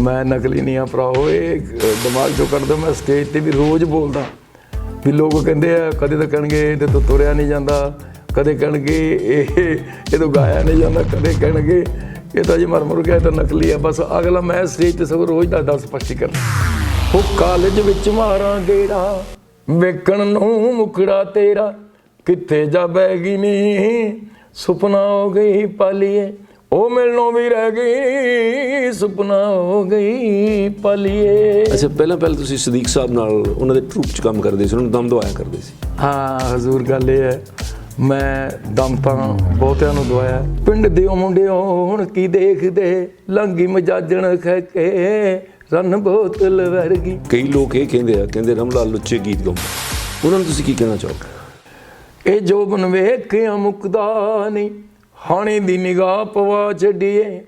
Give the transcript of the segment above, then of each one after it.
ਮੈਂ ਨਕਲੀ ਨਹੀਂ ਆ ਭਰਾਓ ਇਹ ਦਿਮਾਗ ਚੋਂ ਕੱਢਦਾ ਮੈਂ ਸਟੇਜ ਤੇ ਵੀ ਰੋਜ਼ ਬੋਲਦਾ। ਵੀ ਲੋਕ ਕਹਿੰਦੇ ਆ, ਕਦੇ ਤਾਂ ਕਹਿਣਗੇ ਇਹਦੇ ਤੋਂ ਤੁਰਿਆ ਨਹੀਂ ਜਾਂਦਾ, ਕਦੇ ਕਹਿਣਗੇ ਇਹ ਇਹ ਤੋਂ ਗਾਇਆ ਨਹੀਂ ਜਾਂਦਾ, ਕਦੇ ਕਹਿਣਗੇ ਇਹ ਤਾਂ ਜੀ ਮਰ ਮੁਰ ਗਿਆ, ਇਹ ਤਾਂ ਨਕਲੀ ਆ। ਬਸ ਅਗਲਾ ਮੈਂ ਸਟੇਜ ਤੇ ਸਭ ਰੋਜ਼ ਦਾ ਦੱਸ ਸਪਸ਼ਟੀਕਰਨ ਉਹ ਕਾਲਜ ਵਿੱਚ ਮਾਰਾਂ ਗੇੜਾ, ਵੇਖਣ ਨੂੰ ਮੁਖੜਾ ਤੇਰਾ, ਕਿੱਥੇ ਜਾ ਬੈਗੀ ਨੀ? ਸੁਪਨਾ ਹੋ ਗਈ ਪਾਲੀਏ ਉਹ ਮਿਲਣੋਂ ਵੀ ਰਹਿ ਗਈ ਸੁਪਨਾ ਹੋ ਗਈ ਪਾਲੀਏ। ਅੱਛਾ ਪਹਿਲਾਂ ਪਹਿਲਾਂ ਤੁਸੀਂ ਸਦੀਕ ਸਾਹਿਬ ਨਾਲ ਉਹਨਾਂ ਦੇ ਟਰੂਪ 'ਚ ਕੰਮ ਕਰਦੇ ਸੀ ਉਹਨਾਂ ਨੂੰ ਦਮ ਦਵਾਇਆ ਕਰਦੇ ਸੀ? ਹਾਂ ਹਜ਼ੂਰ ਗੱਲ ਇਹ ਹੈ ਮੈਂ ਦਮ ਤਾਂ ਬਹੁਤਿਆਂ ਨੂੰ ਦਵਾਇਆ। ਪਿੰਡ ਦੇ ਮੁੰਡਿਓ ਹੁਣ ਕੀ ਦੇਖਦੇ? ਲੰਗੀ ਮਜਾਜਣ ਖੈ ਕੇ ਰਨ ਬੋਤਲ ਵਰਗੀ। ਕਈ ਲੋਕ ਇਹ ਕਹਿੰਦੇ ਆ ਕਹਿੰਦੇ ਰਮਲਾ ਲੁੱਚੇ ਗੀਤ ਗਾਉਂਦਾ। ਉਹਨਾਂ ਨੂੰ ਤੁਸੀਂ ਕੀ ਕਹਿਣਾ ਚਾਹੋਗੇ? ਇਹ ਜੋ ਬਨ ਵੇਖਿਆ ਮੁਕਦਾ ਨਹੀਂ ਹਾਣੇ ਦੀ ਨਿਗਾਹ ਪਵਾ ਛੱਡੀਏ।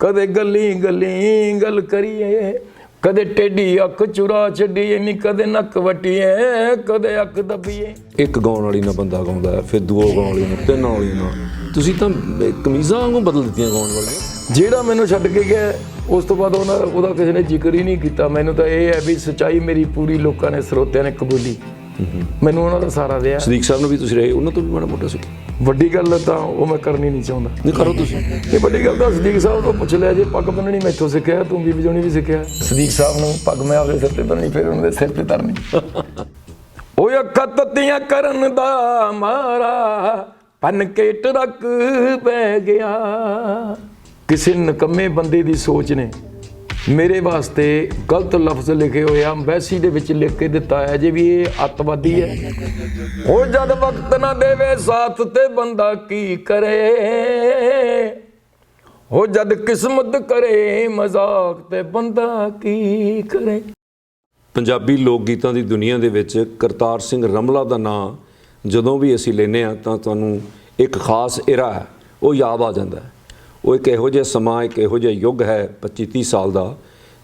ਕਦੇ ਗੱਲੀ ਗੱਲੀ ਗੱਲ ਕਰੀਏ ਕਦੇ ਟੇਢੀ ਅੱਖ ਚੁਰਾ ਛੱਡੀਏ ਨੀ ਕਦੇ ਨੱਕ ਵਟੀਏ ਕਦੇ ਅੱਖ ਦੱਬੀਏ। ਇੱਕ ਗਾਉਣ ਵਾਲੀ ਨਾਲ ਬੰਦਾ ਗਾਉਂਦਾ ਫਿਰ ਦੋ ਗਾਉਣ ਵਾਲੀ ਨਾਲ ਤਿੰਨ ਵਾਲੀ ਨਾਲ। ਤੁਸੀਂ ਤਾਂ ਕਮੀਜ਼ਾਂ ਵਾਂਗੂ ਬਦਲ ਦਿੱਤੀਆਂ ਗਾਉਣ ਵਾਲੀਆਂ। ਜਿਹੜਾ ਮੈਨੂੰ ਛੱਡ ਕੇ ਗਿਆ ਉਸ ਤੋਂ ਬਾਅਦ ਉਹਨਾਂ ਉਹਦਾ ਕਿਸੇ ਨੇ ਜ਼ਿਕਰ ਹੀ ਨਹੀਂ ਕੀਤਾ। ਮੈਨੂੰ ਤਾਂ ਇਹ ਹੈ ਵੀ ਸਚਾਈ ਮੇਰੀ ਪੂਰੀ ਲੋਕਾਂ ਨੇ ਸਰੋਤਿਆਂ ਨੇ ਕਬੂਲੀ। ਮੈਨੂੰ ਉਹਨਾਂ ਦਾ ਸਾਰਾ ਰਿਹਾ। ਸਦੀਕ ਸਾਹਿਬ ਨੂੰ ਵੀ ਤੁਸੀਂ ਰਹੇ ਉਹਨਾਂ ਤੋਂ ਵੀ ਮਾੜਾ ਮੋਟਾ ਸਿੱਖਿਆ ਵੱਡੀ ਗੱਲ ਤਾਂ ਉਹ ਮੈਂ ਕਰਨੀ ਨਹੀਂ ਚਾਹੁੰਦਾ। ਨਹੀਂ ਕਰੋ ਤੁਸੀਂ। ਇਹ ਵੱਡੀ ਗੱਲ ਤਾਂ ਸਦੀਕ ਸਾਹਿਬ ਤੋਂ ਪੁੱਛ ਲਿਆ ਜੇ ਪੱਗ ਬੰਨਣੀ ਮੈਥੋਂ ਸਿੱਖਿਆ ਤੂੰ ਵੀ ਵਜਾਉਣੀ ਵੀ ਸਿੱਖਿਆ। ਸਦੀਕ ਸਾਹਿਬ ਨੂੰ ਪੱਗ ਮੈਂ ਆਪਦੇ ਸਿਰ ਤੇ ਬੰਨਣੀ ਫਿਰ ਉਹਨਾਂ ਦੇ ਸਿਰ ਤੇ ਧਰਨੀ ਓਏ ਅੱਖਾਂ ਤੱਤੀਆਂ ਕਰਨ ਦਾ ਮਾਰਾ ਪੰਨ ਕੇ ਟਰੱਕ ਪੈ ਗਿਆ। ਕਿਸੇ ਨਕੰਮੇ ਬੰਦੇ ਦੀ ਸੋਚ ਨੇ ਮੇਰੇ ਵਾਸਤੇ ਗਲਤ ਲਫ਼ਜ਼ ਲਿਖੇ ਹੋਏ ਆ ਅੰਬੈਸੀ ਦੇ ਵਿੱਚ ਲਿਖ ਕੇ ਦਿੱਤਾ ਹੈ ਜੇ ਵੀ ਇਹ ਅੱਤਵਾਦੀ ਹੈ। ਉਹ ਜਦ ਵਕਤ ਨਾ ਦੇਵੇ ਸਾਥ ਤੇ ਬੰਦਾ ਕੀ ਕਰੇ? ਹੋ ਜਦ ਕਿਸਮਤ ਕਰੇ, ਮਜ਼ਾਕ ਤੇ ਬੰਦਾ ਕੀ ਕਰੇ? ਪੰਜਾਬੀ ਲੋਕ ਗੀਤਾਂ ਦੀ ਦੁਨੀਆ ਦੇ ਵਿੱਚ ਕਰਤਾਰ ਸਿੰਘ ਰਮਲਾ ਦਾ ਨਾਂ ਜਦੋਂ ਵੀ ਅਸੀਂ ਲੈਨੇ ਆ ਤਾਂ ਤੁਹਾਨੂੰ ਇੱਕ ਖਾਸ ਇਰਾ ਹੈ, ਉਹ ਯਾਦ ਆ ਜਾਂਦਾ ਹੈ। ਉਹ ਇੱਕ ਇਹੋ ਜਿਹਾ ਸਮਾਂ ਇੱਕ ਇਹੋ ਜਿਹਾ ਯੁੱਗ ਹੈ 25 30 ਸਾਲ ਦਾ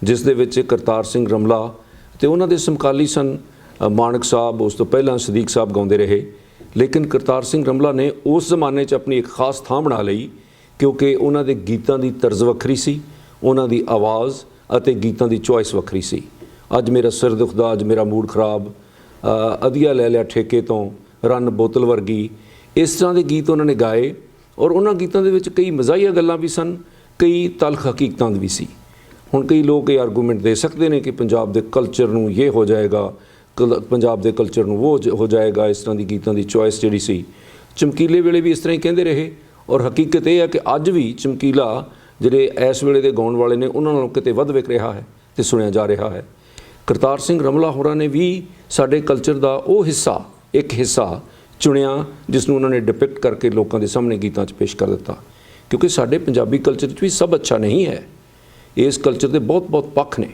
ਜਿਸ ਦੇ ਵਿੱਚ ਕਰਤਾਰ ਸਿੰਘ ਰਮਲਾ ਤੇ ਉਹਨਾਂ ਦੇ ਸਮਕਾਲੀ ਸਨ ਅ, ਮਾਣਕ ਸਾਹਿਬ ਉਸ ਤੋਂ ਪਹਿਲਾਂ ਸਦੀਕ ਸਾਹਿਬ ਗਾਉਂਦੇ ਰਹੇ। ਲੇਕਿਨ ਕਰਤਾਰ ਸਿੰਘ ਰਮਲਾ ਨੇ ਉਸ ਜ਼ਮਾਨੇ 'ਚ ਆਪਣੀ ਇੱਕ ਖਾਸ ਥਾਂ ਬਣਾ ਲਈ ਕਿਉਂਕਿ ਉਹਨਾਂ ਦੇ ਗੀਤਾਂ ਦੀ ਤਰਜ਼ ਵੱਖਰੀ ਸੀ ਉਹਨਾਂ ਦੀ ਆਵਾਜ਼ ਅਤੇ ਗੀਤਾਂ ਦੀ ਚੋਇਸ ਵੱਖਰੀ ਸੀ। ਅੱਜ ਮੇਰਾ ਸਿਰ ਦੁਖਦਾ ਅੱਜ ਮੇਰਾ ਮੂਡ ਖਰਾਬ ਅ, ਅਧੀਆ ਲੈ ਲਿਆ ਠੇਕੇ ਤੋਂ ਰਨ ਬੋਤਲ ਵਰਗੀ। ਇਸ ਤਰ੍ਹਾਂ ਦੇ ਗੀਤ ਉਹਨਾਂ ਨੇ ਗਾਏ। ਔਰ ਉਹਨਾਂ ਗੀਤਾਂ ਦੇ ਵਿੱਚ ਕਈ ਮਜ਼ਾਹੀਆ ਗੱਲਾਂ ਵੀ ਸਨ, ਕਈ ਤਲਖ ਹਕੀਕਤਾਂ ਵੀ ਸੀ। ਹੁਣ ਕਈ ਲੋਕ ਇਹ ਆਰਗੂਮੈਂਟ ਦੇ ਸਕਦੇ ਨੇ ਕਿ ਪੰਜਾਬ ਦੇ ਕਲਚਰ ਨੂੰ ਇਹ ਹੋ ਜਾਏਗਾ, ਕਲ- ਪੰਜਾਬ ਦੇ ਕਲਚਰ ਨੂੰ ਉਹ ਹੋ ਜਾਏਗਾ, ਇਸ ਤਰ੍ਹਾਂ ਦੀ ਗੀਤਾਂ ਦੀ ਚੋਇਸ ਜਿਹੜੀ ਸੀ। ਚਮਕੀਲੇ ਵੇਲੇ ਵੀ ਇਸ ਤਰ੍ਹਾਂ ਹੀ ਕਹਿੰਦੇ ਰਹੇ ਔਰ ਹਕੀਕਤ ਇਹ ਹੈ ਕਿ ਅੱਜ ਵੀ ਚਮਕੀਲਾ ਜਿਹੜੇ ਇਸ ਵੇਲੇ ਦੇ ਗਾਉਣ ਵਾਲੇ ਨੇ, ਉਹਨਾਂ ਨਾਲੋਂ ਕਿਤੇ ਵੱਧ ਵਿਕ ਰਿਹਾ ਹੈ ਤੇ ਸੁਣਿਆ ਜਾ ਰਿਹਾ ਹੈ। ਕਰਤਾਰ ਸਿੰਘ ਰਮਲਾ ਹੋਰਾਂ ਨੇ ਵੀ ਸਾਡੇ ਕਲਚਰ ਦਾ ਉਹ ਹਿੱਸਾ, ਇੱਕ ਹਿੱਸਾ ਚੁਣਿਆ ਜਿਸ ਨੂੰ ਉਹਨਾਂ ਨੇ ਡਿਪਿਕਟ ਕਰਕੇ ਲੋਕਾਂ ਦੇ ਸਾਹਮਣੇ ਗੀਤਾਂ 'ਚ ਪੇਸ਼ ਕਰ ਦਿੱਤਾ। ਕਿਉਂਕਿ ਸਾਡੇ ਪੰਜਾਬੀ ਕਲਚਰ 'ਚ ਵੀ ਸਭ ਅੱਛਾ ਨਹੀਂ ਹੈ। ਇਸ ਕਲਚਰ ਦੇ ਬਹੁਤ-ਬਹੁਤ ਪੱਖ ਨੇ।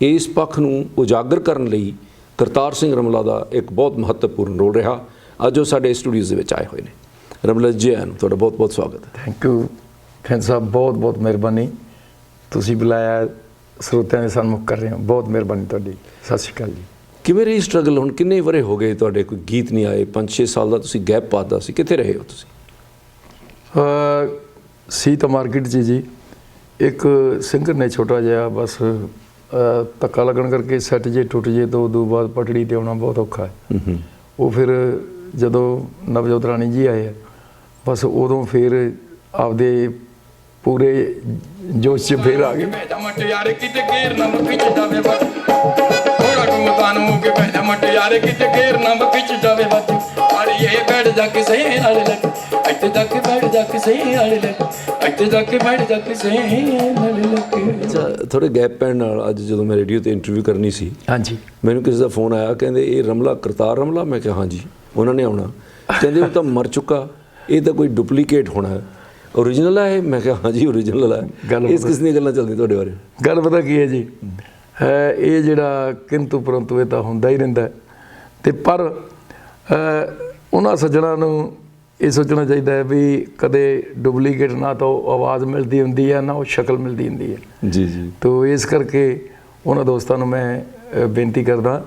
ਇਸ ਪੱਖ ਨੂੰ ਉਜਾਗਰ ਕਰਨ ਲਈ ਕਰਤਾਰ ਸਿੰਘ ਰਮਲਾ ਦਾ ਇੱਕ ਬਹੁਤ ਮਹੱਤਵਪੂਰਨ ਰੋਲ ਰਿਹਾ। ਅੱਜ ਉਹ ਸਾਡੇ ਸਟੂਡੀਓਜ਼ ਦੇ ਵਿੱਚ ਆਏ ਹੋਏ ਨੇ। ਰਮਲਾ ਜੀ ਆਇਆਂ ਨੂੰ ਤੁਹਾਡਾ ਬਹੁਤ-ਬਹੁਤ ਸਵਾਗਤ ਹੈ। ਥੈਂਕ ਯੂ ਖੈਨ ਸਾਹਿਬ, ਬਹੁਤ ਬਹੁਤ ਮਿਹਰਬਾਨੀ। ਤੁਸੀਂ ਬੁਲਾਇਆ, ਸਰੋਤਿਆਂ ਦੇ ਸਨਮੁਖ ਕਰ ਰਹੇ ਹੋ। ਬਹੁਤ ਮਿਹਰਬਾਨੀ ਤੁਹਾਡੀ। ਸਤਿ ਸ਼੍ਰੀ ਅਕਾਲ ਜੀ। ਕਿਵੇਂ ਰਹੀ ਸਟਰਗਲ ਹੁਣ ਕਿੰਨੇ ਵਰੇ ਹੋ ਗਏ ਤੁਹਾਡੇ ਕੋਈ ਗੀਤ ਨਹੀਂ ਆਏ? 5-6 ਸਾਲ ਦਾ ਤੁਸੀਂ ਗੈਪ ਪਾਤਾ ਸੀ। ਕਿੱਥੇ ਰਹੇ ਹੋ ਤੁਸੀਂ? ਅ, ਸੀ ਤਾਂ ਮਾਰਕੀਟ 'ਚ ਜੀ। ਇੱਕ ਸਿੰਗਰ ਨੇ ਛੋਟਾ ਜਿਹਾ ਬਸ ਧੱਕਾ ਲੱਗਣ ਕਰਕੇ ਸੈੱਟ ਜੇ ਟੁੱਟ ਜੇ ਤਾਂ ਉਦੋਂ ਬਾਅਦ ਪਟੜੀ ਤੇ ਆਉਣਾ ਬਹੁਤ ਔਖਾ ਹੈ। ਉਹ ਫਿਰ ਜਦੋਂ ਨਵਜੋਤ ਰਾਣੀ ਜੀ ਆਏ ਆ, ਬਸ ਉਦੋਂ ਫਿਰ ਆਪਦੇ ਪੂਰੇ ਜੋਸ਼ 'ਚ ਫਿਰ ਆ ਗਏ। ਭੈਜਾ ਮਟਿਆਰੇ ਕਿਤੇ ਗੇਰ ਨਾ ਮੱਕੀ ਚ ਜਾਵੇ ਬੱਚ ਥੋੜਾ ਕੁ ਮਤਾਨ ਹੋ ਕੇ ਭੈਜਾ ਮਟਿਆਰੇ ਕਿਤੇ ਗੇਰ ਨਾ ਮੱਕੀ ਚ ਜਾਵੇ ਬੱਚ ਆੜੀਏ ਬੈਠ ਜਾ ਕੇ ਸਹੀ ਨਾਲ ਲੱਗ। ਇੱਥੇ ਜਾ ਕੇ ਬੈਠ ਜਾ ਕੇ ਸਹੀ ਨਾਲ ਲੱਗ। ਇੱਥੇ ਜਾ ਕੇ ਬੈਠ ਜਾ ਕੇ ਸਹੀ ਨਾਲ ਲੱਗ। ਅੱਛਾ ਥੋੜੇ ਗੈਪ ਪੈਣ ਨਾਲ ਅੱਜ ਜਦੋਂ ਮੈਂ ਰੇਡੀਓ ਤੇ ਇੰਟਰਵਿਊ ਕਰਨੀ ਸੀ ਹਾਂਜੀ। ਮੈਨੂੰ ਕਿਸੇ ਦਾ ਫੋਨ ਆਇਆ ਕਹਿੰਦੇ ਇਹ ਰਮਲਾ ਕਰਤਾਰ ਰਮਲਾ? ਮੈਂ ਕਿਹਾ ਹਾਂਜੀ ਉਹਨਾਂ ਨੇ ਆਉਣਾ। ਕਹਿੰਦੇ ਉਹ ਤਾਂ ਮਰ ਚੁੱਕਾ ਇਹ ਤਾਂ ਕੋਈ ਡੁਪਲੀਕੇਟ ਹੋਣਾ ਹੈ। ਓਰੀਜਨਲ ਹੈ? ਮੈਂ ਕਿਹਾ ਹਾਂਜੀ ਓਰੀਜਨਲ ਹੈ ਗੱਲ ਇਸ ਕਿਸ ਦੀਆਂ ਗੱਲਾਂ ਚੱਲਦੀਆਂ ਤੁਹਾਡੇ ਬਾਰੇ? ਗੱਲ ਪਤਾ ਕੀ ਹੈ ਜੀ? ਹੈ ਇਹ ਜਿਹੜਾ ਕਿੰਤੂ ਪਰੰਤੂ ਇਹ ਤਾਂ ਹੁੰਦਾ ਹੀ ਰਹਿੰਦਾ। ਤੇ ਪਰ ਉਹਨਾਂ ਸੱਜਣਾ ਨੂੰ ਇਹ ਸੋਚਣਾ ਚਾਹੀਦਾ ਹੈ ਵੀ ਕਦੇ ਡੁਪਲੀਕੇਟ ਨਾ ਤਾਂ ਆਵਾਜ਼ ਮਿਲਦੀ ਹੁੰਦੀ ਹੈ ਨਾ ਉਹ ਸ਼ਕਲ ਮਿਲਦੀ ਹੁੰਦੀ ਹੈ। ਜੀ ਜੀ। ਤੋ ਇਸ ਕਰਕੇ ਉਹਨਾਂ ਦੋਸਤਾਂ ਨੂੰ ਮੈਂ ਬੇਨਤੀ ਕਰਦਾ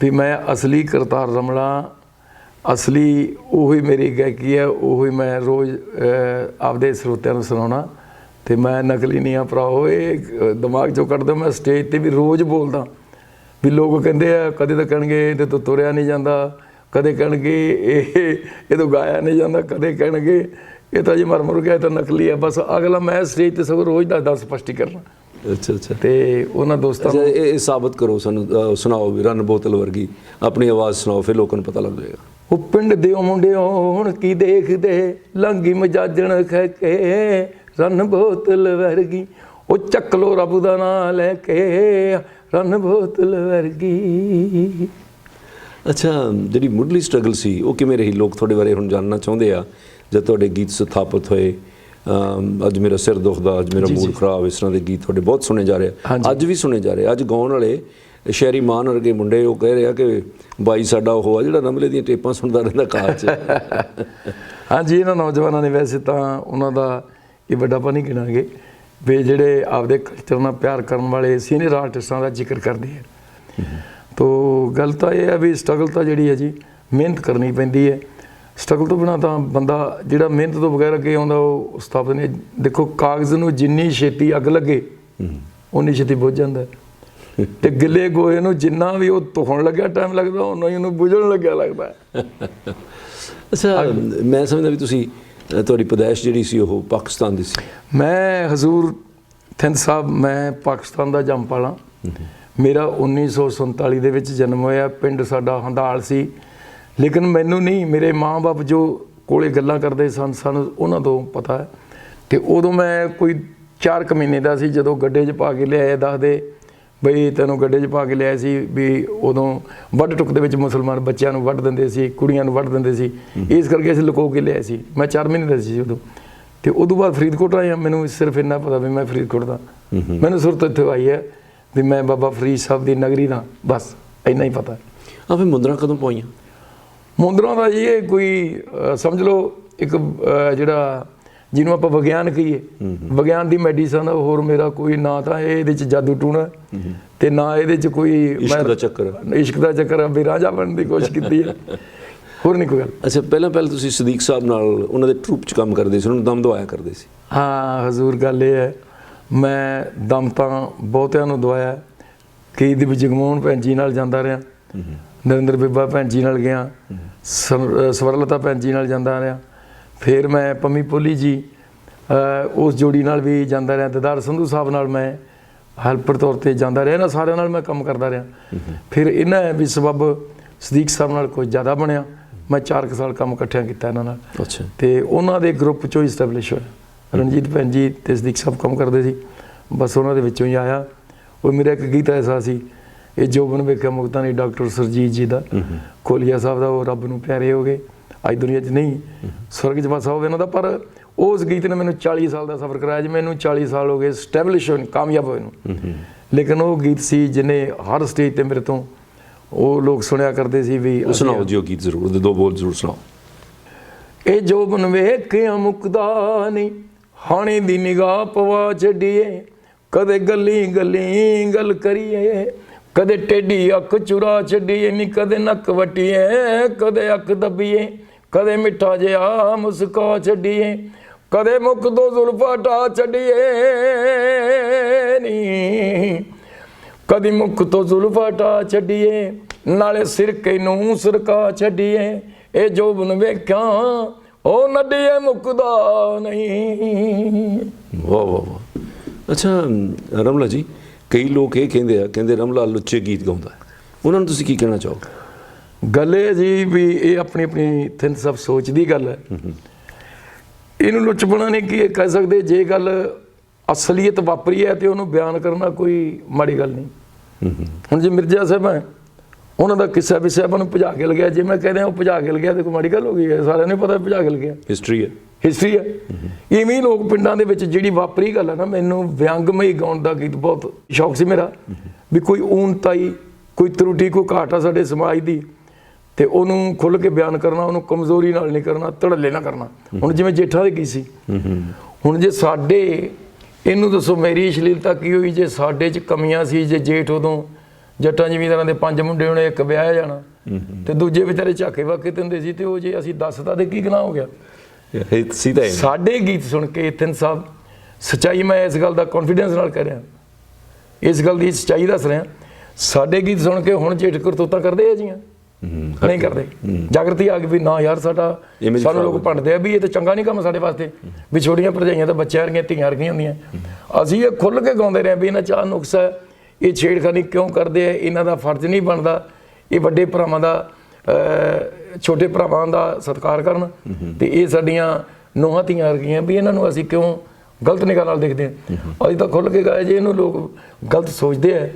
ਵੀ ਮੈਂ ਅਸਲੀ ਕਰਤਾਰ ਰਮਲਾ ਅਸਲੀ ਉਹੀ ਮੇਰੀ ਗਾਇਕੀ ਹੈ ਉਹੀ ਮੈਂ ਰੋਜ਼ ਆਪਦੇ ਸਰੋਤਿਆਂ ਨੂੰ ਸੁਣਾਉਣਾ। ਤੇ ਮੈਂ ਨਕਲੀ ਨਹੀਂ ਆ ਭਰਾਓ ਇਹ ਦਿਮਾਗ ਚੋਂ ਕੱਢਦਾ ਮੈਂ ਸਟੇਜ ਤੇ ਵੀ ਰੋਜ਼ ਬੋਲਦਾ। ਵੀ ਲੋਕ ਕਹਿੰਦੇ ਆ ਕਦੇ ਤਾਂ ਕਹਿਣਗੇ ਇਹਦੇ ਤੋਂ ਤੁਰਿਆ ਨਹੀਂ ਜਾਂਦਾ ਕਦੇ ਕਹਿਣਗੇ ਇਹ ਇਹ ਤੋਂ ਗਾਇਆ ਨਹੀਂ ਜਾਂਦਾ ਕਦੇ ਕਹਿਣਗੇ ਇਹ ਤਾਂ ਜੀ ਮਰ ਮੁਰ ਗਿਆ ਤਾਂ ਨਕਲੀ ਆ। ਬਸ ਅਗਲਾ ਮੈਂ ਸਟੇਜ ਤੇ ਸਗੋਂ ਰੋਜ਼ ਦਾ ਦੱਸ ਸਪਸ਼ਟੀਕਰਨ ਅੱਛਾ ਅੱਛਾ। ਤੇ ਉਹਨਾਂ ਦੋਸਤਾਂ ਅੱਛਾ ਇਹ ਸਾਬਤ ਕਰੋ ਸਾਨੂੰ ਸੁਣਾਓ ਵੀ ਰਨ ਬੋਤਲ ਵਰਗੀ ਆਪਣੀ ਆਵਾਜ਼ ਸੁਣਾਓ ਫਿਰ ਲੋਕਾਂ ਨੂੰ ਪਤਾ ਲੱਗ ਜਾਏਗਾ। ਉਹ ਪਿੰਡ ਦਿਓ ਮੁੰਡਿਓ ਹੁਣ ਕੀ ਦੇਖਦੇ? ਲੰਗੀ ਮਜਾਜਣ ਖੈ ਕੇ ਰਨ ਬੋਤਲ ਵਰਗੀ ਉਹ ਚੱਕ ਲੋ ਰੱਬ ਦਾ ਨਾਮ ਲੈ ਕੇ ਰਨ ਬੋਤਲ ਵਰਗੀ। ਅੱਛਾ ਜਿਹੜੀ ਮੁੱਢਲੀ ਸਟਰਗਲ ਸੀ ਉਹ ਕਿਵੇਂ ਰਹੀ? ਲੋਕ ਤੁਹਾਡੇ ਬਾਰੇ ਹੁਣ ਜਾਣਨਾ ਚਾਹੁੰਦੇ ਆ? ਜਦ ਤੁਹਾਡੇ ਗੀਤ ਸਥਾਪਿਤ ਹੋਏ ਅੱਜ ਮੇਰਾ ਸਿਰ ਦੁਖਦਾ ਅੱਜ ਮੇਰਾ ਮੂਡ ਖਰਾਬ ਇਸ ਤਰ੍ਹਾਂ ਦੇ ਗੀਤ ਤੁਹਾਡੇ ਬਹੁਤ ਸੁਣੇ ਜਾ ਰਹੇ ਆ। ਅੱਜ ਵੀ ਸੁਣੇ ਜਾ ਰਹੇ ਆ। ਅੱਜ ਗਾਉਣ ਵਾਲੇ ਸ਼ਹਿਰੀ ਮਾਨ ਵਰਗੇ ਮੁੰਡੇ ਉਹ ਕਹਿ ਰਹੇ ਆ ਕਿ ਬਾਈ ਸਾਡਾ ਉਹ ਆ ਜਿਹੜਾ ਰਮਲੇ ਦੀਆਂ ਟੇਪਾਂ ਸੁਣਦਾ ਰਹਿੰਦਾ ਕਾਰ 'ਚ। ਹਾਂਜੀ ਇਹਨਾਂ ਨੌਜਵਾਨਾਂ ਨੇ ਵੈਸੇ ਤਾਂ ਉਹਨਾਂ ਦਾ ਇਹ ਵੱਡਾਪਾ ਨਹੀਂ ਗਿਣਾਂਗੇ ਵੀ ਜਿਹੜੇ ਆਪਦੇ ਕਲਚਰ ਨਾਲ ਪਿਆਰ ਕਰਨ ਵਾਲੇ ਸੀਨੀਅਰ ਆਰਟਿਸਟਾਂ ਦਾ ਜ਼ਿਕਰ ਕਰਦੇ ਆ ਤੋ ਗੱਲ ਤਾਂ ਇਹ ਹੈ ਵੀ ਸਟਰਗਲ ਤਾਂ ਜਿਹੜੀ ਹੈ ਜੀ ਮਿਹਨਤ ਕਰਨੀ ਪੈਂਦੀ ਹੈ ਸਟਰਗਲ ਤੋਂ ਬਿਨਾ ਤਾਂ ਬੰਦਾ ਜਿਹੜਾ ਮਿਹਨਤ ਤੋਂ ਬਗੈਰ ਅੱਗੇ ਆਉਂਦਾ ਉਹ ਸਥਾਪਿਤ ਨਹੀਂ ਦੇਖੋ ਕਾਗਜ਼ ਨੂੰ ਜਿੰਨੀ ਛੇਤੀ ਅੱਗ ਲੱਗੇ ਉਨੀ ਛੇਤੀ ਬੁੱਝ ਜਾਂਦਾ। ਤੇ ਗਿੱਲੇ ਗੋਹੇ ਨੂੰ ਜਿੰਨਾ ਵੀ ਉਹ ਧੋਣ ਲੱਗਿਆ ਟਾਈਮ ਲੱਗਦਾ ਉਹਨਾਂ ਹੀ ਉਹਨੂੰ ਬੁਝਣ ਲੱਗਿਆ ਲੱਗਦਾ। ਅੱਛਾ ਮੈਂ ਸਮਝਦਾ ਵੀ ਤੁਸੀਂ ਤੁਹਾਡੀ ਪਦੈਸ਼ ਜਿਹੜੀ ਸੀ ਉਹ ਪਾਕਿਸਤਾਨ ਦੀ ਸੀ? ਮੈਂ ਹਜ਼ੂਰ ਥਿੰਦ ਸਾਹਿਬ ਮੈਂ ਪਾਕਿਸਤਾਨ ਦਾ ਜੰਮਪਾਲਾ ਮੇਰਾ 1947 ਦੇ ਵਿੱਚ ਜਨਮ ਹੋਇਆ। ਪਿੰਡ ਸਾਡਾ ਹੰਦਾਲ ਸੀ। ਲੇਕਿਨ ਮੈਨੂੰ ਨਹੀਂ ਮੇਰੇ ਮਾਂ-ਬਾਪ ਜੋ ਕੋਲੇ ਗੱਲਾਂ ਕਰਦੇ ਸਨ ਸਾਨੂੰ ਉਹਨਾਂ ਤੋਂ ਪਤਾ ਹੈ। ਤੇ ਉਦੋਂ ਮੈਂ ਕੋਈ 4 ਕੁ ਮਹੀਨੇ ਦਾ ਸੀ ਜਦੋਂ ਗੱਡੇ 'ਚ ਪਾ ਕੇ ਲਿਆਏ ਦੱਸਦੇ ਬਈ ਤੈਨੂੰ ਗੱਡੇ 'ਚ ਪਾ ਕੇ ਲਿਆਏ ਸੀ ਵੀ ਉਦੋਂ ਵੱਢ ਟੁੱਕ ਦੇ ਵਿੱਚ ਮੁਸਲਮਾਨ ਬੱਚਿਆਂ ਨੂੰ ਵੱਢ ਦਿੰਦੇ ਸੀ ਕੁੜੀਆਂ ਨੂੰ ਵੱਢ ਦਿੰਦੇ ਸੀ। ਇਸ ਕਰਕੇ ਅਸੀਂ ਲੁਕੋ ਕੇ ਲਿਆਏ ਸੀ। ਮੈਂ 4 ਮਹੀਨੇ ਦਾ ਸੀ ਉਦੋਂ। ਤੇ ਉਦੋਂ ਬਾਅਦ ਫਰੀਦਕੋਟ ਆਇਆ ਮੈਨੂੰ ਸਿਰਫ ਇੰਨਾ ਪਤਾ ਵੀ ਮੈਂ ਫਰੀਦਕੋਟ ਦਾ। ਮੈਨੂੰ ਸੁਰਤ ਇੱਥੇ ਆਈ ਹੈ ਵੀ ਮੈਂ ਬਾਬਾ ਫਰੀਦ ਸਾਹਿਬ ਦੀ ਨਗਰੀ ਦਾ। ਬਸ ਇੰਨਾ ਹੀ ਪਤਾ। ਆ ਫਿਰ ਮੁੰਦਰਾ ਕਦੋਂ ਪਾਈਆਂ? ਮੁੰਦਰਾਂ ਦਾ ਜੀ ਇਹ ਕੋਈ ਸਮਝ ਲਓ ਇੱਕ ਜਿਹੜਾ ਜਿਹਨੂੰ ਆਪਾਂ ਵਿਗਿਆਨ ਕਹੀਏ। ਵਿਗਿਆਨ ਦੀ ਮੈਡੀਸਨ ਹੋਰ ਮੇਰਾ ਕੋਈ ਨਾ ਤਾਂ ਇਹ ਇਹਦੇ ਚ ਜਾਦੂ ਟੂਣਾ ਤੇ ਨਾ ਇਹਦੇ ਚ ਕੋਈ ਇਸ਼ਕ ਦਾ ਚੱਕਰ। ਇਸ਼ਕ ਦਾ ਚੱਕਰ ਵੀ ਰਾਜਾ ਬਣਨ ਦੀ ਕੋਸ਼ਿਸ਼ ਕੀਤੀ ਹੈ। ਹੋਰ ਨਹੀਂ ਕੋਈ ਗੱਲ। ਅੱਛਾ ਪਹਿਲਾਂ ਪਹਿਲਾਂ ਤੁਸੀਂ ਸਦੀਕ ਸਾਹਿਬ ਨਾਲ ਉਹਨਾਂ ਦੇ ਟਰੂਪ 'ਚ ਕੰਮ ਕਰਦੇ ਸੀ ਉਹਨਾਂ ਨੂੰ ਦਮ ਦਵਾਇਆ ਕਰਦੇ ਸੀ? ਹਾਂ ਹਜ਼ੂਰ ਗੱਲ ਇਹ ਹੈ। ਮੈਂ ਦਮ ਤਾਂ ਬਹੁਤਿਆਂ ਨੂੰ ਦਵਾਇਆ। ਕਈ ਦੀ ਜਗਮੋਹਨ ਭੈਣ ਜੀ ਨਾਲ ਜਾਂਦਾ ਰਿਹਾ। ਨਰਿੰਦਰ ਬੀਬਾ ਭੈਣ ਜੀ ਨਾਲ ਗਿਆ। ਸਵਰਲਤਾ ਭੈਣ ਜੀ ਨਾਲ ਜਾਂਦਾ ਰਿਹਾ। ਫਿਰ ਮੈਂ ਪੰਮੀ ਪੋਲੀ ਜੀ ਉਸ ਜੋੜੀ ਨਾਲ ਵੀ ਜਾਂਦਾ ਰਿਹਾ ਦਦਾਰ ਸੰਧੂ ਸਾਹਿਬ ਨਾਲ ਮੈਂ ਹੈਲਪਰ ਤੌਰ ਤੇ ਜਾਂਦਾ ਰਿਹਾ ਇਹਨਾਂ ਸਾਰਿਆਂ ਨਾਲ ਮੈਂ ਕੰਮ ਕਰਦਾ ਰਿਹਾ। ਫਿਰ ਇਹਨਾਂ ਵੀ ਸਬਬ ਸਦੀਕ ਸਾਹਿਬ ਨਾਲ ਕੁਝ ਜ਼ਿਆਦਾ ਬਣਿਆ। ਮੈਂ 4 ਸਾਲ ਕੰਮ ਇਕੱਠਿਆਂ ਕੀਤਾ ਇਹਨਾਂ ਨਾਲ। ਅੱਛਾ। ਤੇ ਉਹਨਾਂ ਦੇ ਗਰੁੱਪ ਚੋਂ ਇਸਟੈਬਲਿਸ਼ ਹੋਇਆ। ਰਣਜੀਤ ਭੈਣ ਜੀ ਤੇ ਸਦੀਕ ਸਾਹਿਬ ਕੰਮ ਕਰਦੇ ਸੀ। ਬਸ ਉਹਨਾਂ ਦੇ ਵਿੱਚੋਂ ਹੀ ਆਇਆ। ਉਹ ਮੇਰਾ ਇੱਕ ਗੀਤ ਐਸਾ ਸੀ ਇਹ ਜੋਬਨ ਵੇਖਿਆ ਮੁਕਤਾਂ ਨਹੀਂ ਡਾਕਟਰ ਸਰਜੀਤ ਜੀ ਦਾ। ਕੋਲੀਆ ਸਾਹਿਬ ਦਾ ਉਹ ਰੱਬ ਨੂੰ ਪਿਆਰੇ ਹੋ ਗਏ। ਅੱਜ ਦੁਨੀਆ 'ਚ ਨਹੀਂ। ਸਵਰਗ 'ਚ ਵਸਾ ਹੋਵੇ ਇਹਨਾਂ ਦਾ ਪਰ ਉਸ ਗੀਤ ਨੇ ਮੈਨੂੰ 40 ਸਾਲ ਦਾ ਸਫ਼ਰ ਕਰਾਇਆ ਜੀ ਮੈਨੂੰ 40 ਸਾਲ ਹੋ ਗਏ ਸਟੈਬਲਿਸ਼ ਨੂੰ, ਕਾਮਯਾਬ ਹੋਏ ਨੂੰ। ਲੇਕਿਨ ਉਹ ਗੀਤ ਸੀ ਜਿਹਨੇ ਹਰ ਸਟੇਜ ਤੇ ਮੇਰੇ ਤੋਂ ਉਹ ਲੋਕ ਸੁਣਿਆ ਕਰਦੇ ਸੀ ਵੀ ਸੁਣਾਓ ਜੀ ਉਹ ਗੀਤ ਜ਼ਰੂਰ ਦੋ ਬੋਲ ਜ਼ਰੂਰ ਸੁਣਾਓ। ਇਹ ਜੋਬਨ ਵੇਖਿਆ ਮੁਕਦਾ ਨਹੀਂ ਹਾਣੇ ਦੀ ਨਿਗਾਹ ਪਵਾ ਛੱਡੀਏ ਕਦੇ ਗੱਲੀ ਗੱਲੀ ਗੱਲ ਕਰੀਏ ਕਦੇ ਟੇਢੀ ਅੱਖ ਚੁਰਾ ਛੱਡੀਏ ਨੀ ਕਦੇ ਨੱਕ ਵਟੀਏ ਕਦੇ ਅੱਖ ਦੱਬੀਏ। ਕਦੇ ਮਿੱਠਾ ਜਿਹਾ ਮੁਸਕਾ ਛੱਡੀਏ, ਕਦੇ ਮੁਖ ਤੋਂ ਜ਼ੁਲਫਾ ਟਾ ਛੱਡੀਏ ਨੀ। ਕਦੀ ਮੁਖ ਤੋਂ ਜ਼ੁਲਫਾ ਟਾ ਛੱਡੀਏ, ਨਾਲੇ ਸਿਰਕੇ ਨੂੰ ਸਰਕਾ ਛੱਡੀਏ। ਇਹ ਜੋਬਨ ਵੇਖਾਂ ਉਹ ਨੱਡੀਏ ਮੁਕਦਾ ਨਹੀਂ। ਵਾਹ ਵਾਹ ਵਾਹ। ਅੱਛਾ, ਰਮਲਾ ਜੀ, ਕਈ ਲੋਕ ਇਹ ਕਹਿੰਦੇ ਆ, ਕਹਿੰਦੇ ਰਮਲਾ ਲੁੱਚੇ ਗੀਤ ਗਾਉਂਦਾ ਉਹਨਾਂ ਨੂੰ ਤੁਸੀਂ ਕੀ ਕਹਿਣਾ ਚਾਹੋਗੇ? ਗੱਲ ਇਹ ਜੀ ਵੀ ਇਹ ਆਪਣੀ ਆਪਣੀ ਥਿੰਦ ਸਭ ਸੋਚ ਦੀ ਗੱਲ ਹੈ। ਇਹਨੂੰ ਲੁੱਚਪਣਾ ਨਹੀਂ ਕੀ ਕਹਿ ਸਕਦੇ ਜੇ ਗੱਲ ਅਸਲੀਅਤ ਵਾਪਰੀ ਹੈ ਤੇ ਉਹਨੂੰ ਬਿਆਨ ਕਰਨਾ ਕੋਈ ਮਾੜੀ ਗੱਲ ਨਹੀਂ। ਹੁਣ ਜੇ ਮਿਰਜ਼ਾ ਸਾਹਿਬ ਹੈ ਉਹਨਾਂ ਦਾ ਕਿੱਸਾ ਵੀ ਸਾਹਿਬਾਂ ਨੂੰ ਭਜਾ ਕੇ ਲਗਿਆ ਜੇ ਮੈਂ ਕਹਿੰਦਾ ਉਹ ਭਜਾ ਕੇ ਲਗਿਆ ਤੇ ਕੋਈ ਮਾੜੀ ਗੱਲ ਹੋ ਗਈ ਹੈ ਸਾਰਿਆਂ ਨੂੰ ਪਤਾ ਭਜਾ ਕੇ ਲਗਿਆ। ਹਿਸਟਰੀ ਹੈ। ਹਿਸਟਰੀ ਹੈ। ਇਵੇਂ ਹੀ ਲੋਕ ਪਿੰਡਾਂ ਦੇ ਵਿੱਚ ਜਿਹੜੀ ਵਾਪਰੀ ਗੱਲ ਹੈ ਨਾ ਮੈਨੂੰ ਵਿਅੰਗਮਈ ਗਾਉਣ ਦਾ ਗੀਤ ਬਹੁਤ ਸ਼ੌਕ ਸੀ ਮੇਰਾ ਵੀ ਕੋਈ ਊਨਤਾਈ ਕੋਈ ਤਰੁੱਟੀ ਕੋਈ ਘਾਟ ਸਾਡੇ ਸਮਾਜ ਦੀ ਤੇ ਉਹਨੂੰ ਖੁੱਲ ਕੇ ਬਿਆਨ ਕਰਨਾ ਉਹਨੂੰ ਕਮਜ਼ੋਰੀ ਨਾਲ ਨਹੀਂ ਕਰਨਾ ਧੜੱਲੇ ਨਾ ਕਰਨਾ। ਹੁਣ ਜਿਵੇਂ ਜੇਠਾਂ ਦੇ ਕੀ ਸੀ? ਹੁਣ ਜੇ ਸਾਡੇ ਇਹਨੂੰ ਦੱਸੋ ਮੇਰੀ ਅਸ਼ਲੀਲਤਾ ਕੀ ਹੋਈ? ਜੇ ਸਾਡੇ 'ਚ ਕਮੀਆਂ ਸੀ ਜੇ ਜੇਠ ਉਦੋਂ ਜੱਟਾਂ ਜ਼ਿਮੀਂਦਾਰਾਂ ਦੇ ਪੰਜ ਮੁੰਡੇ ਹੋਣੇ ਇੱਕ ਵਿਆਹਿਆ ਜਾਣਾ ਤੇ ਦੂਜੇ ਵਿਚਾਰੇ ਝਾਕੇ ਵਾਕੇ ਤੇ ਹੁੰਦੇ ਸੀ ਤੇ ਉਹ ਜੇ ਅਸੀਂ ਦੱਸਦਾ ਤੇ ਕੀ ਗੁਨਾਹ ਹੋ ਗਿਆ? ਇਹ ਸਿੱਧਾ ਹੈ ਸਾਡੇ ਗੀਤ ਸੁਣ ਕੇ ਇਤਨ ਸਾਹਿਬ ਸੱਚਾਈ ਮੈਂ ਇਸ ਗੱਲ ਦਾ ਕੌਨਫੀਡੈਂਸ ਨਾਲ ਕਹਿ ਰਿਹਾ। ਇਸ ਗੱਲ ਦੀ ਸੱਚਾਈ ਦੱਸ ਰਿਹਾ। ਸਾਡੇ ਗੀਤ ਸੁਣ ਕੇ ਹੁਣ ਜੇਠ ਕਰਤੂਤਾਂ ਕਰਦੇ ਆ ਜੀਆਂ? ਨਹੀਂ ਕਰਦੇ। ਜਾਗਰਤੀ ਆ ਗਈ ਵੀ ਨਾ ਯਾਰ ਸਾਡਾ ਸਾਨੂੰ ਲੋਕ ਭੰਡਦੇ ਆ ਵੀ ਇਹ ਤਾਂ ਚੰਗਾ ਨਹੀਂ ਕੰਮ ਸਾਡੇ ਵਾਸਤੇ। ਵੀ ਛੋਟੀਆਂ ਭਰਜਾਈਆਂ ਤਾਂ ਬੱਚਿਆਂ ਵਰਗੀਆਂ ਧੀਆਂ ਵਰਗੀਆਂ ਹੁੰਦੀਆਂ। ਅਸੀਂ ਇਹ ਖੁੱਲ ਕੇ ਗਾਉਂਦੇ ਰਹੇ ਵੀ ਇਹਨਾਂ ਚਾਹ ਨੁਕਸ ਹੈ ਇਹ ਛੇੜਖਾਨੀ ਕਿਉਂ ਕਰਦੇ ਆ? ਇਹਨਾਂ ਦਾ ਫਰਜ਼ ਨਹੀਂ ਬਣਦਾ। ਇਹ ਵੱਡੇ ਭਰਾਵਾਂ ਦਾ ਛੋਟੇ ਭਰਾਵਾਂ ਦਾ ਸਤਿਕਾਰ ਕਰਨ ਤੇ ਇਹ ਸਾਡੀਆਂ ਨੋਹਾਂ ਧੀਆਂ ਵਰਗੀਆਂ ਵੀ ਇਹਨਾਂ ਨੂੰ ਅਸੀਂ ਕਿਉਂ ਗਲਤ ਨਿਗਾਹ ਨਾਲ ਦੇਖਦੇ ਹਾਂ ਅਸੀਂ ਤਾਂ ਖੁੱਲ ਕੇ ਗਾਏ ਜੇ ਇਹਨੂੰ ਲੋਕ ਗਲਤ ਸੋਚਦੇ ਆ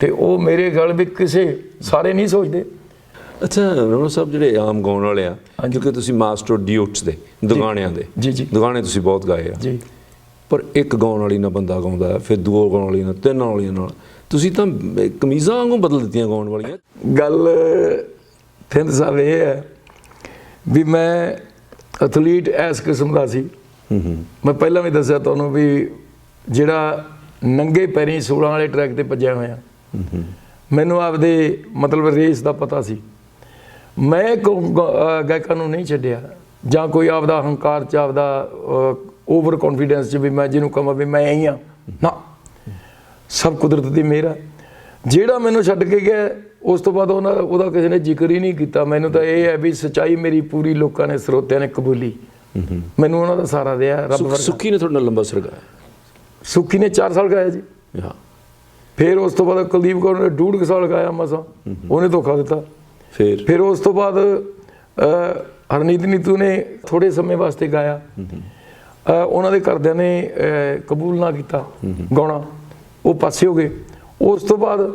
ਤੇ ਉਹ ਮੇਰੇ ਗੱਲ ਵੀ ਕਿਸੇ ਸਾਰੇ ਨਹੀਂ ਸੋਚਦੇ। ਅੱਛਾ ਰਮਨ ਸਾਹਿਬ ਜਿਹੜੇ ਆਮ ਗਾਉਣ ਵਾਲੇ ਆ ਕਿਉਂਕਿ ਤੁਸੀਂ ਮਾਸਟਰ ਡਿਊਟਸ ਦੇ ਦੁਗਾਣਿਆਂ ਦੇ ਜੀ, ਜੀ। ਦੁਗਾਣੇ ਤੁਸੀਂ ਬਹੁਤ ਗਾਏ ਆ। ਜੀ। ਪਰ ਇੱਕ ਗਾਉਣ ਵਾਲੀ ਨਾਲ ਬੰਦਾ ਗਾਉਂਦਾ ਫਿਰ ਦੋ ਗਾਉਣ ਵਾਲੀ ਨਾਲ ਤਿੰਨ ਵਾਲੀਆਂ ਨਾਲ। ਤੁਸੀਂ ਤਾਂ ਕਮੀਜ਼ਾਂ ਵਾਂਗੂ ਬਦਲ ਦਿੱਤੀਆਂ ਗਾਉਣ ਵਾਲੀਆਂ। ਗੱਲ ਥਿੰਦ ਸਾਹਿਬ ਇਹ ਹੈ ਵੀ ਮੈਂ ਐਥਲੀਟ ਇਸ ਕਿਸਮ ਦਾ ਸੀ। ਮੈਂ ਪਹਿਲਾਂ ਵੀ ਦੱਸਿਆ ਤੁਹਾਨੂੰ ਵੀ ਜਿਹੜਾ ਨੰਗੇ ਪੈਰੀਂ 16 ਵਾਲੇ ਟਰੈਕ ਤੇ ਭੱਜਿਆ ਹੋਇਆ। ਮੈਨੂੰ ਆਪਦੇ ਮਤਲਬ ਰੇਸ ਦਾ ਪਤਾ ਸੀ। ਮੈਂ ਗਾਇਕਾਂ ਨੂੰ ਨਹੀਂ ਛੱਡਿਆ। ਜਾਂ ਕੋਈ ਆਪਦਾ ਹੰਕਾਰ ਚ ਆਪਦਾ ਓਵਰ ਕੌਨਫੀਡੈਂਸ ਚ ਵੀ ਮੈਂ ਜਿਹਨੂੰ ਕਹਾਂ ਵੀ ਮੈਂ ਹੀ ਆ। ਨਾ। ਸਭ ਕੁਦਰਤ ਦੀ ਮਿਹਰ ਹੈ ਜਿਹੜਾ ਮੈਨੂੰ ਛੱਡ ਕੇ ਗਿਆ ਉਸ ਤੋਂ ਬਾਅਦ ਉਹਨਾਂ ਉਹਦਾ ਕਿਸੇ ਨੇ ਜ਼ਿਕਰ ਹੀ ਨਹੀਂ ਕੀਤਾ। ਮੈਨੂੰ ਤਾਂ ਇਹ ਹੈ ਵੀ ਸਚਾਈ ਮੇਰੀ ਪੂਰੀ ਲੋਕਾਂ ਨੇ ਸਰੋਤਿਆਂ ਨੇ ਕਬੂਲੀ। ਮੈਨੂੰ ਉਹਨਾਂ ਦਾ ਸਾਰਾ ਦਿਆ ਰੱਬ ਵਰਗਾ। ਸੁੱਖੀ ਨੇ ਤੁਹਾਡਾ ਲੰਬਾ ਸਿਰ ਗਾਇਆ? ਸੁੱਖੀ ਨੇ 4 ਸਾਲ ਗਾਇਆ ਜੀ। ਹਾਂ। ਫਿਰ ਉਸ ਤੋਂ ਬਾਅਦ ਕੁਲਦੀਪ ਕੌਰ ਨੇ ਡੂਢ ਕੁ ਸਾਲ ਗਾਇਆ ਮਸਾਂ। ਉਹਨੇ ਧੋਖਾ ਦਿੱਤਾ। ਫਿਰ ਫਿਰ ਉਸ ਤੋਂ ਬਾਅਦ ਹਰਨੀਤ ਨੀਤੂ ਨੇ ਥੋੜੇ ਸਮੇਂ ਵਾਸਤੇ ਗਾਇਆ। ਉਹਨਾਂ ਦੇ ਘਰਦਿਆਂ ਨੇ ਕਬੂਲ ਨਾ ਕੀਤਾ ਗਾਉਣਾ। ਉਹ ਪਾਸੇ ਹੋ ਗਏ। ਉਸ ਤੋਂ ਬਾਅਦ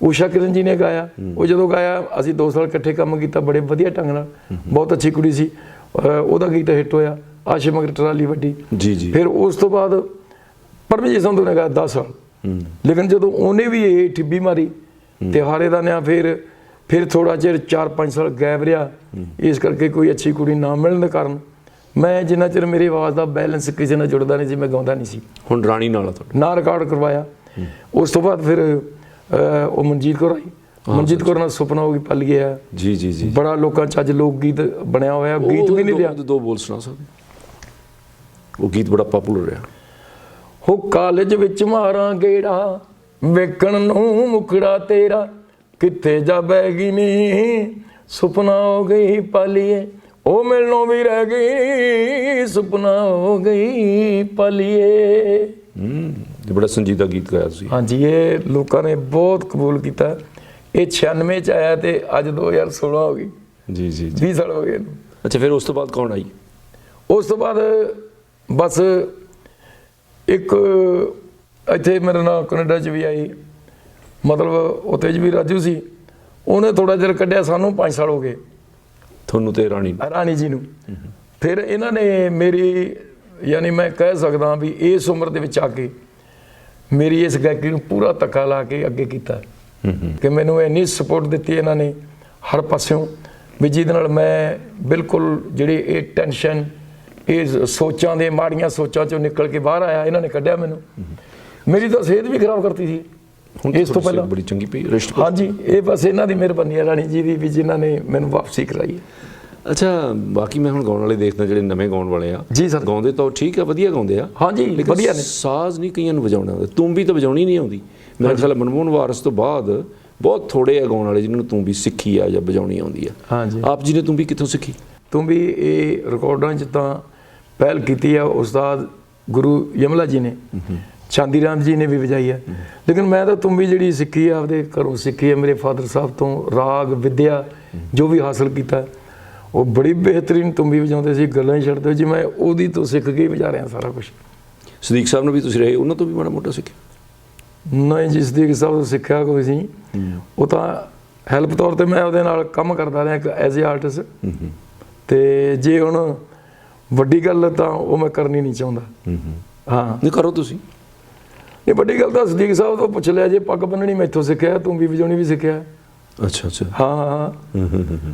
ਊਸ਼ਾ ਕਿਰਨ ਜੀ ਨੇ ਗਾਇਆ। ਉਹ ਜਦੋਂ ਗਾਇਆ ਅਸੀਂ 2 ਸਾਲ ਇਕੱਠੇ ਕੰਮ ਕੀਤਾ ਬੜੇ ਵਧੀਆ ਢੰਗ ਨਾਲ। ਬਹੁਤ ਅੱਛੀ ਕੁੜੀ ਸੀ। ਉਹਦਾ ਗੀਤ ਹਿੱਟ ਹੋਇਆ ਆਸ਼ੇ ਮਗਰ ਟਰਾਲੀ ਵੱਡੀ। ਜੀ ਜੀ। ਫਿਰ ਉਸ ਤੋਂ ਬਾਅਦ ਪਰਮਜੀਤ ਸੰਧੂ ਨੇ ਗਾਇਆ 10 ਸਾਲ। ਲੇਕਿਨ ਜਦੋਂ ਉਹਨੇ ਵੀ ਇਹ ਠਿੱਬੀ ਮਾਰੀ ਤੇ ਹਾਰੇ ਦਾ ਨਿਆ ਫਿਰ ਫਿਰ ਥੋੜਾ ਚਿਰ 4-5 ਸਾਲ ਗਾਇਬ ਰਿਹਾ। ਇਸ ਕਰਕੇ ਕੋਈ ਅੱਛੀ ਕੁੜੀ ਨਾ ਮਿਲਣ ਦੇ ਕਾਰਨ ਮੈਂ ਜਿੰਨਾ ਚਿਰ ਮੇਰੀ ਆਵਾਜ਼ ਦਾ ਬੈਲੈਂਸ ਕਿਸੇ ਨਾਲ ਜੁੜਦਾ ਨਹੀਂ ਸੀ ਮੈਂ ਗਾਉਂਦਾ ਨਹੀਂ ਸੀ। ਹੁਣ ਰਾਣੀ ਨਾਲ ਤੁਹਾਡਾ। ਨਾ ਰਿਕਾਰਡ ਕਰਵਾਇਆ। ਉਸ ਤੋਂ ਬਾਅਦ ਫਿਰ ਉਹ ਮਨਜੀਤ ਕੌਰ ਆਈ। ਮਨਜੀਤ ਕੌਰ ਨਾਲ ਸੁਪਨਾ ਹੋ ਗਈ ਪਲ ਗਿਆ। ਜੀ ਜੀ ਜੀ। ਬੜਾ ਲੋਕਾਂ ਚ ਅੱਜ ਲੋਕ ਗੀਤ ਬਣਿਆ ਹੋਇਆ ਗੀਤ ਵੀ ਨਹੀਂ ਦੋ- ਦੋ ਬੋਲ ਸੁਣਾ ਸਕਦੇ? ਉਹ ਗੀਤ ਬੜਾ ਪਪੂਲਰ ਰਿਹਾ। ਹੋ ਕਾਲਜ ਵਿੱਚ ਮਾਰਾਂ ਗੇੜਾ ਵੇਖਣ ਨੂੰ ਮੁਖੜਾ ਤੇਰਾ। ਕਿੱਥੇ ਜਾ ਬਹਿ ਗਈ ਨੀ? ਸੁਪਨਾ ਹੋ ਗਈ ਪਾਲੀਏ ਉਹ ਮਿਲਣੋਂ ਵੀ ਰਹਿ ਗਈ ਸੁਪਨਾ ਹੋ ਗਈ ਪਾਲੀਏ। ਹੂੰ ਇਹ ਬੜਾ ਸੰਜੀਦਾ ਗੀਤ ਗਾਇਆ ਤੁਸੀਂ। ਹਾਂਜੀ ਇਹ ਲੋਕਾਂ ਨੇ ਬਹੁਤ ਕਬੂਲ ਕੀਤਾ। ਇਹ 96 ਚ ਆਇਆ ਤੇ ਅੱਜ 2016 ਹੋ ਗਈ। ਜੀ ਜੀ ਜੀ। 20 ਸਾਲ ਹੋ ਗਏ। ਅੱਛਾ ਫਿਰ ਉਸ ਤੋਂ ਬਾਅਦ ਕੌਣ ਆਈ? ਉਸ ਤੋਂ ਬਾਅਦ ਬਸ ਇੱਕ ਇੱਥੇ ਮੇਰੇ ਨਾਲ ਕੈਨੇਡਾ ਚ ਵੀ ਆਈ। ਮਤਲਬ ਚ ਵੀ ਰਾਜੂ ਸੀ ਉਹਨੇ ਥੋੜਾ ਚਿਰ ਕੱਢਿਆ ਸਾਨੂੰ 5 ਸਾਲ ਹੋ ਗਏ। ਤੁਹਾਨੂੰ ਤੇ ਰਾਣੀ ਨੂੰ। ਰਾਣੀ ਜੀ ਨੂੰ। ਫਿਰ ਇਹਨਾਂ ਨੇ ਮੇਰੀ ਯਾਨੀ ਮੈਂ ਕਹਿ ਸਕਦਾ ਵੀ ਇਸ ਉਮਰ ਦੇ ਵਿੱਚ ਆ ਕੇ ਮੇਰੀ ਇਸ ਗਾਇਕੀ ਨੂੰ ਪੂਰਾ ਧੱਕਾ ਲਾ ਕੇ ਅੱਗੇ ਕੀਤਾ। ਕਿ ਮੈਨੂੰ ਇੰਨੀ ਸਪੋਰਟ ਦਿੱਤੀ ਇਹਨਾਂ ਨੇ ਹਰ ਪਾਸਿਓਂ ਵੀ ਜਿਹਦੇ ਨਾਲ ਮੈਂ ਬਿਲਕੁਲ ਜਿਹੜੀ ਇਹ ਟੈਨਸ਼ਨ ਇਹ ਸੋਚਾਂ ਦੇ ਮਾੜੀਆਂ ਸੋਚਾਂ ਚੋਂ ਨਿਕਲ ਕੇ ਬਾਹਰ ਆਇਆ ਇਹਨਾਂ ਨੇ ਕੱਢਿਆ ਮੈਨੂੰ। ਮੇਰੀ ਤਾਂ ਸਿਹਤ ਵੀ ਖਰਾਬ ਕਰਤੀ ਸੀ। ਹੁਣ ਇਸ ਤੋਂ ਪਹਿਲਾਂ ਬੜੀ ਚੰਗੀ ਪਈ ਰਿਸ਼ਟ ਹਾਂਜੀ ਇਹ ਬਸ ਇਹਨਾਂ ਦੀ ਮਿਹਰਬਾਨੀ ਹੈ ਰਾਣੀ ਜੀ ਦੀ ਵੀ ਜਿਨ੍ਹਾਂ ਨੇ ਮੈਨੂੰ ਵਾਪਸੀ ਕਰਾਈ ਅੱਛਾ ਬਾਕੀ ਮੈਂ ਹੁਣ ਗਾਉਣ ਵਾਲੇ ਦੇਖਦਾ ਜਿਹੜੇ ਨਵੇਂ ਗਾਉਣ ਵਾਲੇ ਆ। ਜੀ ਸਰ। ਗਾਉਂਦੇ ਤਾਂ ਠੀਕ ਆ ਵਧੀਆ ਗਾਉਂਦੇ ਆ। ਹਾਂਜੀ ਵਧੀਆ ਨੇ। ਸਾਜ਼ ਨਹੀਂ ਕਈਆਂ ਨੂੰ ਵਜਾਉਣਾ ਆਉਂਦਾ ਤੂੰਬੀ ਤਾਂ ਵਜਾਉਣੀ ਨਹੀਂ ਆਉਂਦੀ। ਮੇਰੇ ਖਿਆਲ ਮਨਮੋਹਨ ਵਾਰਸ ਤੋਂ ਬਾਅਦ ਬਹੁਤ ਥੋੜੇ ਆ ਗਾਉਣ ਵਾਲੇ ਜਿਨ੍ਹਾਂ ਨੂੰ ਤੂੰਬੀ ਸਿੱਖੀ ਆ ਜਾਂ ਵਜਾਉਣੀ ਆਉਂਦੀ ਆ। ਹਾਂਜੀ। ਆਪ ਜੀ ਨੇ ਤੂੰਬੀ ਕਿੱਥੋਂ ਸਿੱਖੀ? ਤੂੰ ਵੀ ਇਹ ਰਿਕਾਰਡਾਂ 'ਚ ਤਾਂ ਪਹਿਲ ਕੀਤੀ ਆ ਉਸਤਾਦ ਗੁਰੂ ਯਮਲਾ ਜੀ ਨੇ। ਚਾਂਦੀ ਰਾਮ ਜੀ ਨੇ ਵੀ ਵਜਾਈ ਹੈ। ਲੇਕਿਨ ਮੈਂ ਤਾਂ ਤੂੰ ਵੀ ਜਿਹੜੀ ਸਿੱਖੀ ਆ ਆਪਦੇ ਘਰੋਂ ਸਿੱਖੀ ਹੈ ਮੇਰੇ ਫਾਦਰ ਸਾਹਿਬ ਤੋਂ ਰਾਗ ਵਿਦਿਆ ਜੋ ਵੀ ਹਾਸਲ ਕੀਤਾ ਉਹ ਬੜੀ ਬਿਹਤਰੀਨ ਤੂੰ ਵੀ ਵਜਾਉਂਦੇ ਸੀ ਗੱਲਾਂ ਹੀ ਛੱਡਦੇ ਜੀ ਮੈਂ ਉਹਦੀ ਤੋਂ ਸਿੱਖ ਕੇ ਵਜਾ ਰਿਹਾ ਸਾਰਾ ਕੁਝ ਸਦੀਕ ਸਾਹਿਬ ਨੂੰ ਵੀ ਤੁਸੀਂ ਰਹੇ ਉਹਨਾਂ ਤੋਂ ਵੀ ਮਾੜਾ ਮੋਟਾ ਸਿੱਖਿਆ? ਨਹੀਂ ਜਿਸ ਦੀ ਸਭ ਤੋਂ ਸਿੱਖਿਆ ਕੋਈ ਸੀ। ਉਹ ਤਾਂ ਹੈਲਪ ਤੌਰ ਤੇ ਮੈਂ ਉਹਦੇ ਨਾਲ ਕੰਮ ਕਰਦਾ ਰਿਹਾ ਇੱਕ ਐਜ਼ ਅ ਆਰਟਿਸਟ ਤੇ ਜੇ ਹੁਣ ਵੱਡੀ ਗੱਲ ਤਾਂ ਉਹ ਮੈਂ ਕਰਨੀ ਨਹੀਂ ਚਾਹੁੰਦਾ। ਹਾਂ। ਨਹੀਂ ਕਰੋ ਤੁਸੀਂ। ਇਹ ਵੱਡੀ ਗੱਲ ਤਾਂ ਸਦੀਕ ਸਾਹਿਬ ਤੋਂ ਪੁੱਛ ਲਿਆ ਜੇ ਪੱਗ ਬੰਨਣੀ ਮੈਥੋਂ ਸਿੱਖਿਆ ਤੂੰ ਵੀ ਵਜਾਉਣੀ ਵੀ ਸਿੱਖਿਆ। ਅੱਛਾ ਅੱਛਾ। ਹਾਂ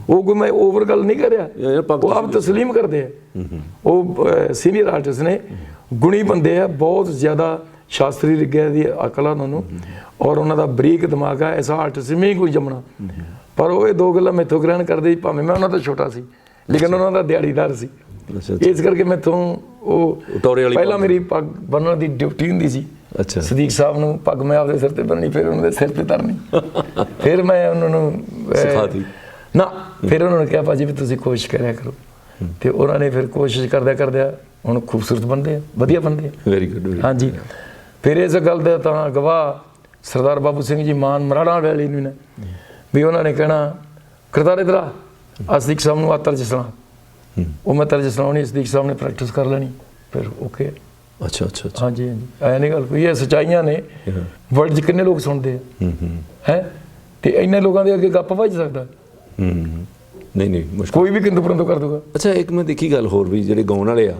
ਉਹ ਕੋਈ ਮੈਂ ਓਵਰ ਗੱਲ ਨਹੀਂ ਕਰਿਆ। ਉਹ ਆਪ ਤਸਲੀਮ ਕਰਦੇ ਆ। ਉਹ ਸੀਨੀਅਰ ਆਰਟਿਸਟ ਨੇ। ਗੁਣੀ ਬੰਦੇ ਆ ਬਹੁਤ ਜ਼ਿਆਦਾ ਸ਼ਾਸਤਰੀ ਵਿਗਿਆ ਦੀ ਅਕਲ ਆ ਉਹਨਾਂ ਨੂੰ। ਔਰ ਉਹਨਾਂ ਦਾ ਬਰੀਕ ਦਿਮਾਗ ਆ ਐਸਾ ਆਰਟਿਸਟ ਨਹੀਂ ਕੋਈ ਜੰਮਣਾ। ਪਰ ਉਹ ਇਹ ਦੋ ਗੱਲਾਂ ਮੈਥੋਂ ਗ੍ਰਹਿਣ ਕਰਦੇ ਭਾਵੇਂ ਮੈਂ ਉਹਨਾਂ ਤੋਂ ਛੋਟਾ ਸੀ ਲੇਕਿਨ ਉਹਨਾਂ ਦਾ ਦਿਹਾੜੀਦਾਰ ਸੀ। ਇਸ ਕਰਕੇ ਮੈਥੋਂ ਉਹ ਪਹਿਲਾਂ। ਮੇਰੀ ਪੱਗ ਬੰਨਣ ਦੀ ਡਿਊਟੀ ਹੁੰਦੀ ਸੀ। ਅੱਛਾ। ਸਦੀਕ ਸਾਹਿਬ ਨੂੰ ਪੱਗ ਮੈਂ ਆਪਦੇ ਸਿਰ ਤੇ ਬੰਨਣੀ ਫਿਰ ਉਹਨਾਂ ਦੇ ਸਿਰ ਤੇ ਧਰਨੀ ਫਿਰ ਮੈਂ ਉਹਨਾਂ ਨੂੰ ਸਿਖਾਤੀ। ਨਾ ਫਿਰ ਉਹਨਾਂ ਨੇ ਕਿਹਾ ਭਾਜੀ ਵੀ ਤੁਸੀਂ ਕੋਸ਼ਿਸ਼ ਕਰਿਆ ਕਰੋ। ਤੇ ਉਹਨਾਂ ਨੇ ਫਿਰ ਕੋਸ਼ਿਸ਼ ਕਰਦਿਆਂ ਕਰਦਿਆਂ ਹੁਣ ਖੂਬਸੂਰਤ ਬਣਦੇ ਆ ਵਧੀਆ ਬਣਦੇ ਆ। ਵੈਰੀ ਗੁੱਡ ਹਾਂਜੀ। ਫਿਰ ਇਸ ਗੱਲ ਦਾ ਤਾਂ ਗਵਾਹ ਸਰਦਾਰ ਬਾਬੂ ਸਿੰਘ ਜੀ ਮਾਨ ਮਰਾੜਾ ਵਾਲੀ ਨੂੰ ਨੇ। ਵੀ ਉਹਨਾਂ ਨੇ ਕਹਿਣਾ ਕਰਤਾਰ ਇਧਰਾ ਅਸਦੀਕ ਸਾਹਿਬ ਨੂੰ ਆ ਤਰਜ ਸੁਣਾ। ਉਹ ਮੈਂ ਤਰਜ ਸੁਣਾਉਣੀ ਅਸਦੀਕ ਸਾਹਿਬ ਨੇ ਪ੍ਰੈਕਟਿਸ ਕਰ ਲੈਣੀ। ਫਿਰ ਓਕੇ ਅੱਛਾ ਅੱਛਾ ਅੱਛਾ। ਹਾਂਜੀ ਹਾਂਜੀ। ਐ ਨਹੀਂ ਗੱਲ ਕੋਈ ਇਹ ਸਚਾਈਆਂ ਨੇ। ਵਰਲਡ 'ਚ ਕਿੰਨੇ ਲੋਕ ਸੁਣਦੇ ਆ? ਹੂੰ ਤੇ ਇੰਨੇ ਲੋਕਾਂ ਦੇ ਅੱਗੇ ਗੱਪ ਵੱਜ ਸਕਦਾ? ਹੂੰ ਨਹੀਂ ਨਹੀਂ ਮੁਸ਼ਕਲ। ਕੋਈ ਵੀ ਕਿੰਤੂ ਪਰੰਤੂ ਕਰ ਦੂਗਾ। ਅੱਛਾ ਇੱਕ ਮੈਂ ਦੇਖੀ ਗੱਲ ਹੋਰ ਵੀ ਜਿਹੜੇ ਗਾਉਣ ਵਾਲੇ ਆ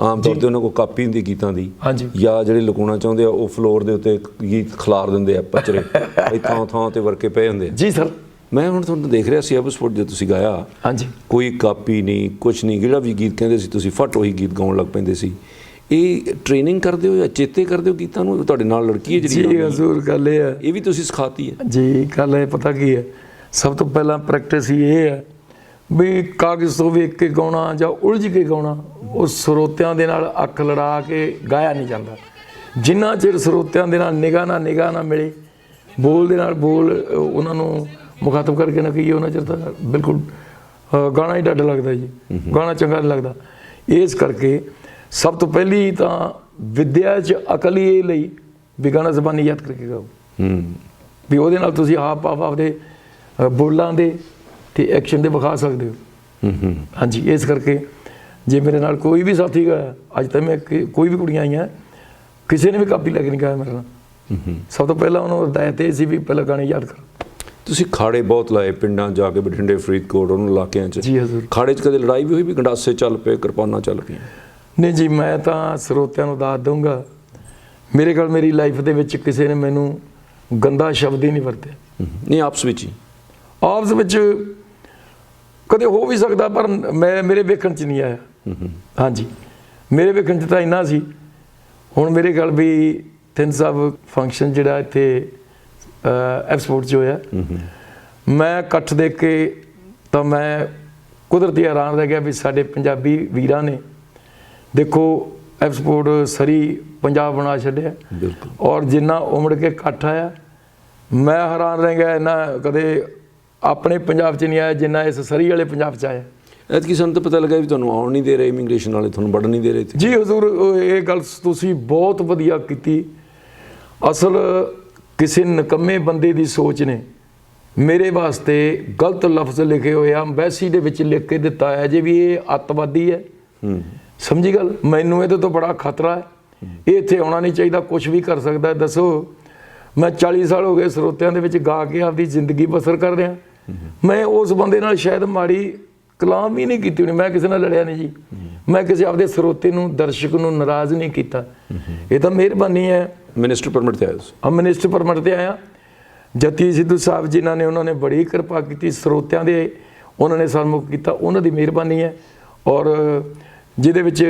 ਆਮ ਤੌਰ ਤੇ ਉਹਨਾਂ ਕੋਲ ਕਾਪੀ ਹੁੰਦੀ ਗੀਤਾਂ ਦੀ। ਜਾਂ ਜਿਹੜੇ ਲੁਕਾਉਣਾ ਚਾਹੁੰਦੇ ਆ ਉਹ ਫਲੋਰ ਦੇ ਉੱਤੇ ਗੀਤ ਖਿਲਾਰ ਦਿੰਦੇ ਆ ਪਚਰੇ। ਥਾਂ ਥਾਂ ਤੇ ਵਰਕੇ ਪਏ ਹੁੰਦੇ ਆ। ਜੀ ਸਰ। ਮੈਂ ਹੁਣ ਤੁਹਾਨੂੰ ਦੇਖ ਰਿਹਾ ਸੀ ਅਬ ਸਪੋਰਟ ਜੇ ਤੁਸੀਂ ਗਾਇਆ। ਹਾਂਜੀ। ਕੋਈ ਕਾਪੀ ਨਹੀਂ ਕੁਝ ਨਹੀਂ ਜਿਹੜਾ ਵੀ ਗੀਤ ਕਹਿੰਦੇ ਸੀ ਤੁਸੀਂ ਫਟ ਉਹੀ ਗੀਤ ਗਾਉਣ ਲੱਗ ਪੈਂਦੇ ਸੀ। ਇਹ ਟ੍ਰੇਨਿੰਗ ਕਰਦੇ ਹੋ ਜਾਂ ਚੇਤੇ ਕਰਦੇ ਹੋ ਗੀਤਾਂ ਨੂੰ? ਤੁਹਾਡੇ ਨਾਲ ਲੜਕੀ ਹੈ ਜਿਹੜੀ ਜੀ। ਹਜ਼ੂਰ ਗੱਲ ਇਹ ਹੈ। ਇਹ ਵੀ ਤੁਸੀਂ ਸਿਖਾਤੀ ਹੈ? ਜੀ ਗੱਲ ਇਹ ਪਤਾ ਕੀ ਹੈ? ਸਭ ਤੋਂ ਪਹਿਲਾਂ ਪ੍ਰੈਕਟਿਸ ਹੀ ਇਹ ਹੈ ਵੀ ਕਾਗਜ਼ ਤੋਂ ਵੇਖ ਕੇ ਗਾਉਣਾ ਜਾਂ ਉਲਝ ਕੇ ਗਾਉਣਾ ਉਹ ਸਰੋਤਿਆਂ ਦੇ ਨਾਲ ਅੱਖ ਲੜਾ ਕੇ ਗਾਇਆ ਨਹੀਂ ਜਾਂਦਾ। ਜਿੰਨਾ ਚਿਰ ਸਰੋਤਿਆਂ ਦੇ ਨਾਲ ਨਿਗਾਹ ਨਾਲ ਨਿਗਾਹ ਨਾ ਮਿਲੇ ਬੋਲ ਦੇ ਨਾਲ ਬੋਲ ਉਹਨਾਂ ਨੂੰ ਮੁਖਾਤਬ ਕਰਕੇ ਨਾ ਕਹੀਏ ਉਹਨਾਂ ਚਿਰ ਤਾਂ ਬਿਲਕੁਲ ਗਾਣਾ ਹੀ ਡੱਡ ਲੱਗਦਾ ਜੀ। ਗਾਣਾ ਚੰਗਾ ਨਹੀਂ ਲੱਗਦਾ। ਇਸ ਕਰਕੇ ਸਭ ਤੋਂ ਪਹਿਲੀ ਤਾਂ ਵਿਦਿਆ 'ਚ ਅਕਲ ਹੀ ਇਹ ਲਈ ਵੀ ਗਾਣਾ ਜ਼ਬਾਨੀ ਯਾਦ ਕਰਕੇ ਗਾਓ ਹੂੰ। ਵੀ ਉਹਦੇ ਨਾਲ ਤੁਸੀਂ ਆਪ ਆਪ ਆਪਦੇ ਬੋਲਾਂ ਦੇ ਤੇ ਐਕਸ਼ਨ ਦੇ ਵਿਖਾ ਸਕਦੇ ਹੋ। ਹੂੰ ਹੂੰ। ਹਾਂਜੀ ਇਸ ਕਰਕੇ ਜੇ ਮੇਰੇ ਨਾਲ ਕੋਈ ਵੀ ਸਾਥੀ ਗਾਇਆ ਅੱਜ ਤੱਕ ਮੈਂ ਕੋਈ ਵੀ ਕੁੜੀਆਂ ਆਈਆਂ ਕਿਸੇ ਨੇ ਵੀ ਕਾਪੀ ਲੈ ਕੇ ਨਹੀਂ ਗਾਇਆ ਮੇਰੇ ਨਾਲ। ਹੂੰ, ਹੂੰ। ਸਭ ਤੋਂ ਪਹਿਲਾਂ ਉਹਨੂੰ ਹਦਾਇਤ ਇਹ ਸੀ ਵੀ ਪਹਿਲਾਂ ਗਾਣੇ ਯਾਦ ਕਰੋ। ਤੁਸੀਂ ਖਾੜੇ ਬਹੁਤ ਲਾਏ ਪਿੰਡਾਂ ਜਾ ਕੇ ਬਠਿੰਡੇ ਫਰੀਦਕੋਟ ਉਹਨਾਂ ਇਲਾਕਿਆਂ 'ਚ। ਜੀ ਹਜ਼ੂਰ। ਖਾੜੇ 'ਚ ਕਦੇ ਲੜਾਈ ਵੀ ਹੋਈ ਵੀ ਗੰਡਾਸੇ ਚੱਲ ਪਏ ਕਿਰਪਾਨਾਂ ਚੱਲ ਪਈਆਂ? ਨਹੀਂ ਜੀ ਮੈਂ ਤਾਂ ਸਰੋਤਿਆਂ ਨੂੰ ਦਾਤ ਦਊਂਗਾ। ਮੇਰੇ ਕੋਲ ਮੇਰੀ ਲਾਈਫ ਦੇ ਵਿੱਚ ਕਿਸੇ ਨੇ ਮੈਨੂੰ ਗੰਦਾ ਸ਼ਬਦ ਹੀ ਨਹੀਂ ਵਰਤਿਆ। ਨਹੀਂ ਆਪਸ ਵਿੱਚ ਹੀ। ਆਪਸ ਵਿੱਚ ਕਦੇ ਹੋ ਵੀ ਸਕਦਾ ਪਰ ਮੈਂ ਮੇਰੇ ਵੇਖਣ ਚ ਨਹੀਂ ਆਇਆ। ਹਾਂਜੀ। ਮੇਰੇ ਵੇਖਣ ਚ ਤਾਂ ਇੰਨਾ ਸੀ। ਹੁਣ ਮੇਰੇ ਗੱਲ ਵੀ ਤਿੰਨ ਸਾਹਿਬ ਫੰਕਸ਼ਨ ਜਿਹੜਾ ਇੱਥੇ ਐਫ ਸਪੋਰਟ 'ਚ ਹੋਇਆ। ਮੈਂ ਇਕੱਠ ਦੇਖ ਕੇ ਤਾਂ ਮੈਂ ਕੁਦਰਤੀ ਹੈਰਾਨ ਰਹਿ ਗਿਆ ਵੀ ਸਾਡੇ ਪੰਜਾਬੀ ਵੀਰਾਂ ਨੇ ਦੇਖੋ ਐਫ ਸਪੋਰਟ ਸਰੀ ਪੰਜਾਬ ਬਣਾ ਛੱਡਿਆ। ਬਿਲਕੁਲ। ਔਰ ਜਿੰਨਾ ਉਮੜ ਕੇ ਇਕੱਠ ਆਇਆ ਮੈਂ ਹੈਰਾਨ ਰਹਿ ਗਿਆ ਇਹਨਾਂ ਕਦੇ ਆਪਣੇ ਪੰਜਾਬ 'ਚ ਨਹੀਂ ਆਇਆ ਜਿੰਨਾ ਇਸ ਸਰੀ ਵਾਲੇ ਪੰਜਾਬ 'ਚ ਆਇਆ। ਐਤਕੀ ਸਾਨੂੰ ਤਾਂ ਪਤਾ ਲੱਗਾ ਵੀ ਤੁਹਾਨੂੰ ਆਉਣ ਨਹੀਂ ਦੇ ਰਹੇ ਇਮੀਗ੍ਰੇਸ਼ਨ ਵਾਲੇ ਤੁਹਾਨੂੰ ਵੜਨ ਨਹੀਂ ਦੇ ਰਹੇ ਜੀ ਹਜ਼ੂਰ ਇਹ ਗੱਲ ਤੁਸੀਂ ਬਹੁਤ ਵਧੀਆ ਕੀਤੀ। ਅਸਲ ਕਿਸੇ ਨਕੰਮੇ ਬੰਦੇ ਦੀ ਸੋਚ ਨੇ। ਮੇਰੇ ਵਾਸਤੇ ਗਲਤ ਲਫ਼ਜ਼ ਲਿਖੇ ਹੋਏ ਆ ਐਮਬੈਸੀ ਦੇ ਵਿੱਚ ਲਿਖ ਕੇ ਦਿੱਤਾ ਹੈ ਜੇ ਵੀ ਇਹ ਅੱਤਵਾਦੀ ਹੈ। ਹੂੰ। ਸਮਝੀ ਗੱਲ? ਮੈਨੂੰ ਇਹਦੇ ਤੋਂ ਬੜਾ ਖਤਰਾ ਹੈ। ਇਹ ਇੱਥੇ ਆਉਣਾ ਨਹੀਂ ਚਾਹੀਦਾ ਕੁਝ ਵੀ ਕਰ ਸਕਦਾ ਹੈ। ਦੱਸੋ ਮੈਂ 40 ਸਾਲ ਹੋ ਗਏ ਸਰੋਤਿਆਂ ਦੇ ਵਿੱਚ ਗਾ ਕੇ ਆਪਦੀ ਜ਼ਿੰਦਗੀ ਬਸਰ ਕਰ ਰਿਹਾ। ਮੈਂ ਉਸ ਬੰਦੇ ਨਾਲ ਸ਼ਾਇਦ ਮਾੜੀ ਕਲਾਮ ਹੀ ਨਹੀਂ ਕੀਤੀ ਹੋਣੀ। ਮੈਂ ਕਿਸੇ ਨਾਲ ਲੜਿਆ ਨਹੀਂ ਜੀ। ਮੈਂ ਕਿਸੇ ਆਪਦੇ ਸਰੋਤੇ ਨੂੰ ਦਰਸ਼ਕ ਨੂੰ ਨਾਰਾਜ਼ ਨਹੀਂ ਕੀਤਾ। ਇਹ ਤਾਂ ਮਿਹਰਬਾਨੀ ਹੈ। ਮਿਨਿਸਟਰ ਪਰਮਿਟ ਤੇ ਆਏ ਸੀ ਆ ਮਿਨਿਸਟਰ ਪਰਮਿਟ ਤੇ ਆਇਆ। ਜਤੀ ਸਿੱਧੂ ਸਾਹਿਬ ਜਿਨ੍ਹਾਂ ਨੇ ਉਹਨਾਂ ਨੇ ਬੜੀ ਕਿਰਪਾ ਕੀਤੀ। ਸਰੋਤਿਆਂ ਦੇ ਉਹਨਾਂ ਨੇ ਸਨਮੁਖ ਕੀਤਾ। ਉਹਨਾਂ ਦੀ ਮਿਹਰਬਾਨੀ ਹੈ। ਔਰ ਜਿਹਦੇ ਵਿੱਚ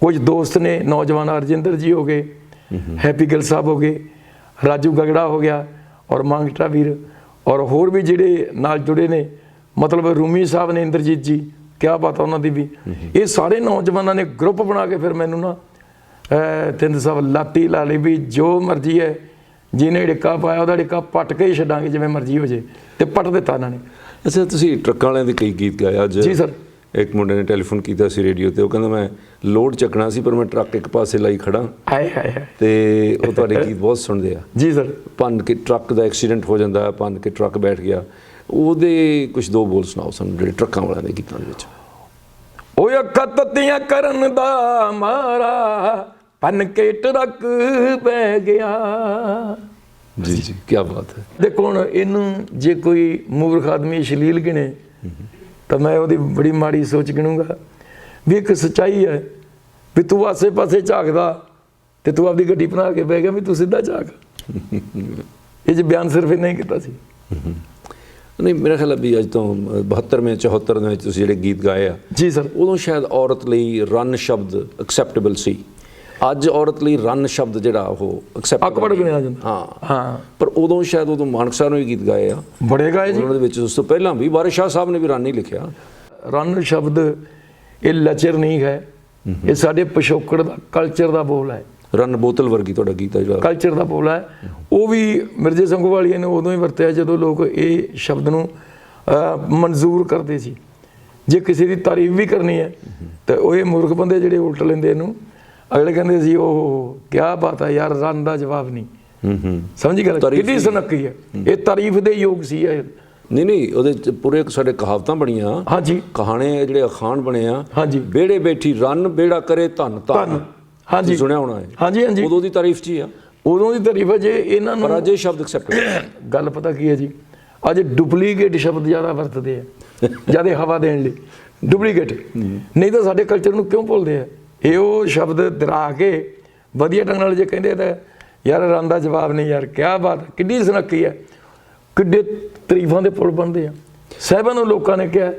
ਕੁਝ ਦੋਸਤ ਨੇ ਨੌਜਵਾਨ ਅਰਜਿੰਦਰ ਜੀ ਹੋ ਗਏ ਹੈਪੀ ਗਿੱਲ ਸਾਹਿਬ ਹੋ ਗਏ ਰਾਜੂ ਗਗੜਾ ਹੋ ਗਿਆ ਔਰ ਮੰਗਟਾ ਵੀਰ ਔਰ ਹੋਰ ਵੀ ਜਿਹੜੇ ਨਾਲ ਜੁੜੇ ਨੇ ਮਤਲਬ ਰੂਮੀ ਸਾਹਿਬ ਨੇ ਇੰਦਰਜੀਤ ਜੀ ਕਿਆ ਬਾਤ ਉਹਨਾਂ ਦੀ ਵੀ। ਇਹ ਸਾਰੇ ਨੌਜਵਾਨਾਂ ਨੇ ਗਰੁੱਪ ਬਣਾ ਕੇ ਫਿਰ ਮੈਨੂੰ ਨਾ ਤਿੰਨ ਸਾਹਿਬ ਲਾਤੀ ਲਾ ਲਈ ਵੀ ਜੋ ਮਰਜ਼ੀ ਹੈ ਜਿਹਨੇ ਢਿੱਕਾ ਪਾਇਆ ਉਹਦਾ ਢਿੱਕਾ ਪੱਟ ਕੇ ਹੀ ਛੱਡਾਂਗੇ ਜਿਵੇਂ ਮਰਜ਼ੀ ਹੋ ਜੇ ਤੇ ਪੱਟ ਦਿੱਤਾ ਇਹਨਾਂ ਨੇ। ਅੱਛਾ ਤੁਸੀਂ ਟਰੱਕਾਂ ਵਾਲਿਆਂ ਦੇ ਕਈ ਗੀਤ ਗਾਏ ਅੱਜ? ਜੀ ਸਰ। ਇੱਕ ਮੁੰਡੇ ਨੇ ਟੈਲੀਫੋਨ ਕੀਤਾ ਸੀ ਰੇਡੀਓ ਤੇ ਉਹ ਕਹਿੰਦਾ ਮੈਂ ਲੋਡ ਚੱਕਣਾ ਸੀ ਪਰ ਮੈਂ ਟਰੱਕ ਇੱਕ ਪਾਸੇ ਲਾਈ ਖੜਾ ਹਾਏ ਹਾਏ ਹਾਏ। ਤੇ ਉਹ ਤੁਹਾਡੇ ਗੀਤ ਬਹੁਤ ਸੁਣਦੇ ਆ। ਜੀ ਸਰ। ਪੰਨ ਕੇ ਟਰੱਕ ਦਾ ਐਕਸੀਡੈਂਟ ਹੋ ਜਾਂਦਾ ਹੈ ਪੰਨ ਕੇ ਟਰੱਕ ਬੈਠ ਗਿਆ। ਉਹਦੇ ਕੁਝ ਦੋ ਬੋਲ ਸੁਣਾਓ ਸਾਨੂੰ ਜਿਹੜੇ ਟਰੱਕਾਂ ਵਾਲਿਆਂ ਦੇ ਗੀਤਾਂ ਦੇ ਵਿੱਚ। ਓਏ ਅੱਖਾਂ ਤੱਤੀਆਂ ਕਰਨ ਦਾ ਮਾਰਾ ਪੰਨ ਕੇ ਟਰੱਕ ਪੈ ਗਿਆ। ਜੀ ਜੀ ਕੀ ਬਾਤ ਹੈ। ਦੇਖੋ ਹੁਣ ਇਹਨੂੰ ਜੇ ਕੋਈ ਮੂਰਖ ਆਦਮੀ ਅਸ਼ਲੀਲ ਗਿਣੇ ਤਾਂ ਮੈਂ ਉਹਦੀ ਬੜੀ ਮਾੜੀ ਸੋਚ ਗਿਣੂੰਗਾ ਵੀ ਇੱਕ ਸੱਚਾਈ ਹੈ ਵੀ ਤੂੰ ਆਸੇ-ਪਾਸੇ ਝਾਕਦਾ ਤੇ ਤੂੰ ਆਪਦੀ ਗੱਡੀ ਬਣਾ ਕੇ ਬਹਿ ਗਿਆ ਵੀ ਤੂੰ ਸਿੱਧਾ ਝਾਕ। ਇਹ ਜੀ ਬਿਆਨ ਸਿਰਫ ਇੰਨਾ ਹੀ ਕੀਤਾ ਸੀ। ਨਹੀਂ ਮੇਰਾ ਖਿਆਲ ਵੀ ਅੱਜ ਤੋਂ 72ਵੇਂ 74 ਦੇ ਵਿੱਚ ਤੁਸੀਂ ਜਿਹੜੇ ਗੀਤ ਗਾਏ ਆ ਜੀ ਸਰ। ਉਦੋਂ ਸ਼ਾਇਦ ਔਰਤ ਲਈ ਰਨ ਸ਼ਬਦ ਐਕਸੈਪਟੇਬਲ ਸੀ। ਅੱਜ ਔਰਤ ਲਈ ਰਨ ਸ਼ਬਦ ਜਿਹੜਾ ਉਹ ਐਕਸੈਪਟ ਅੱਕਵੜ ਗਿਣਿਆ ਜਾਂਦਾ। ਹਾਂ। ਹਾਂ। ਪਰ ਉਦੋਂ ਸ਼ਾਇਦ ਉਦੋਂ ਮਾਨਕ ਸਾਹਿਬ ਨੇ ਵੀ ਗੀਤ ਗਾਏ ਆ। ਬੜੇ ਗਾਏ ਜੀ। ਉਹਨਾਂ ਦੇ ਵਿੱਚ ਉਸ ਤੋਂ ਪਹਿਲਾਂ ਵੀ ਵਾਰਿਸ ਸ਼ਾਹ ਸਾਹਿਬ ਨੇ ਵੀ ਰਨ ਹੀ ਲਿਖਿਆ। ਰਨ ਸ਼ਬਦ ਇਹ ਲਚਰ ਨਹੀਂ ਹੈ। ਇਹ ਸਾਡੇ ਪਿਛੋਕੜ ਦਾ ਕਲਚਰ ਦਾ ਬੋਲ ਹੈ। ਰਨ ਬੋਤਲ ਵਰਗੀ ਤੁਹਾਡਾ ਗੀਤ ਹੈ ਜਿਹੜਾ। ਕਲਚਰ ਦਾ ਬੋਲ ਹੈ। ਉਹ ਵੀ ਮਿਰਜ਼ੇ ਸੰਗੋਵਾਲੀਏ ਨੇ ਉਦੋਂ ਹੀ ਵਰਤਿਆ ਜਦੋਂ ਲੋਕ ਇਹ ਸ਼ਬਦ ਨੂੰ ਮਨਜ਼ੂਰ ਕਰਦੇ ਸੀ। ਜੇ ਕਿਸੇ ਦੀ ਤਾਰੀਫ ਵੀ ਕਰਨੀ ਹੈ ਤਾਂ ਉਹ ਇਹ ਮੂਰਖ ਬੰਦੇ ਜਿਹੜੇ ਉਲਟ ਲੈਂਦੇ ਇਹਨੂੰ ਅਗਲੇ ਕਹਿੰਦੇ ਸੀ ਉਹ ਕੀ ਬਾਤ ਹੈ ਯਾਰ ਰਨ ਦਾ ਜਵਾਬ ਨਹੀਂ। ਹੂੰ ਹੂੰ। ਸਮਝੀ ਗੱਲ ਕਿੰਨੀ ਸੁਨੱਖੀ ਹੈ। ਇਹ ਤਾਰੀਫ ਦੇ ਯੋਗ ਸੀ ਇਹ। ਨਹੀਂ ਨਹੀਂ ਉਹਦੇ ਚ ਪੂਰੇ ਸਾਡੇ ਕਹਾਵਤਾਂ ਬਣੀਆਂ। ਹਾਂਜੀ। ਕਹਾਣੇ ਜਿਹੜੇ ਅਖਾਣ ਬਣੇ ਆ। ਹਾਂਜੀ। ਬੇੜੇ ਬੈਠੀ ਰਨ ਬੇੜਾ ਕਰੇ ਧਨ ਧਨ। ਹਾਂਜੀ। ਸੁਣਿਆ ਹੋਣਾ ਹੈ ਹਾਂਜੀ ਹਾਂਜੀ। ਉਦੋਂ ਦੀ ਤਾਰੀਫ ਚ ਹੀ ਆ। ਉਦੋਂ ਦੀ ਤਾਰੀਫ ਹੈ ਜੇ ਇਹਨਾਂ ਨੂੰ ਪਰ ਅੱਜ ਸ਼ਬਦ ਐਕਸੈਪਟ ਗੱਲ ਪਤਾ ਕੀ ਹੈ ਜੀ? ਅੱਜ ਡੁਪਲੀਕੇਟ ਸ਼ਬਦ ਜ਼ਿਆਦਾ ਵਰਤਦੇ ਆ। ਜ਼ਿਆਦਾ ਹਵਾ ਦੇਣ ਲਈ। ਡੁਪਲੀਕੇਟ ਨਹੀਂ ਤਾਂ ਸਾਡੇ ਕਲਚਰ ਨੂੰ ਕਿਉਂ ਭੁੱਲਦੇ ਆ? ਇਹ ਉਹ ਸ਼ਬਦ ਦਰਾ ਕੇ ਵਧੀਆ ਢੰਗ ਨਾਲ ਜੇ ਕਹਿੰਦੇ ਤਾਂ ਯਾਰ ਰਨ ਦਾ ਜਵਾਬ ਨਹੀਂ ਯਾਰ ਕੀ ਬਾਤ ਕਿੰਨੀ ਸੁਨੱਖੀ ਹੈ ਕਿੱਡੇ ਤਾਰੀਫਾਂ ਦੇ ਪੁਲ ਬਣਦੇ ਆ। ਸਹਿਬਾਂ ਨੂੰ ਲੋਕਾਂ ਨੇ ਕਿਹਾ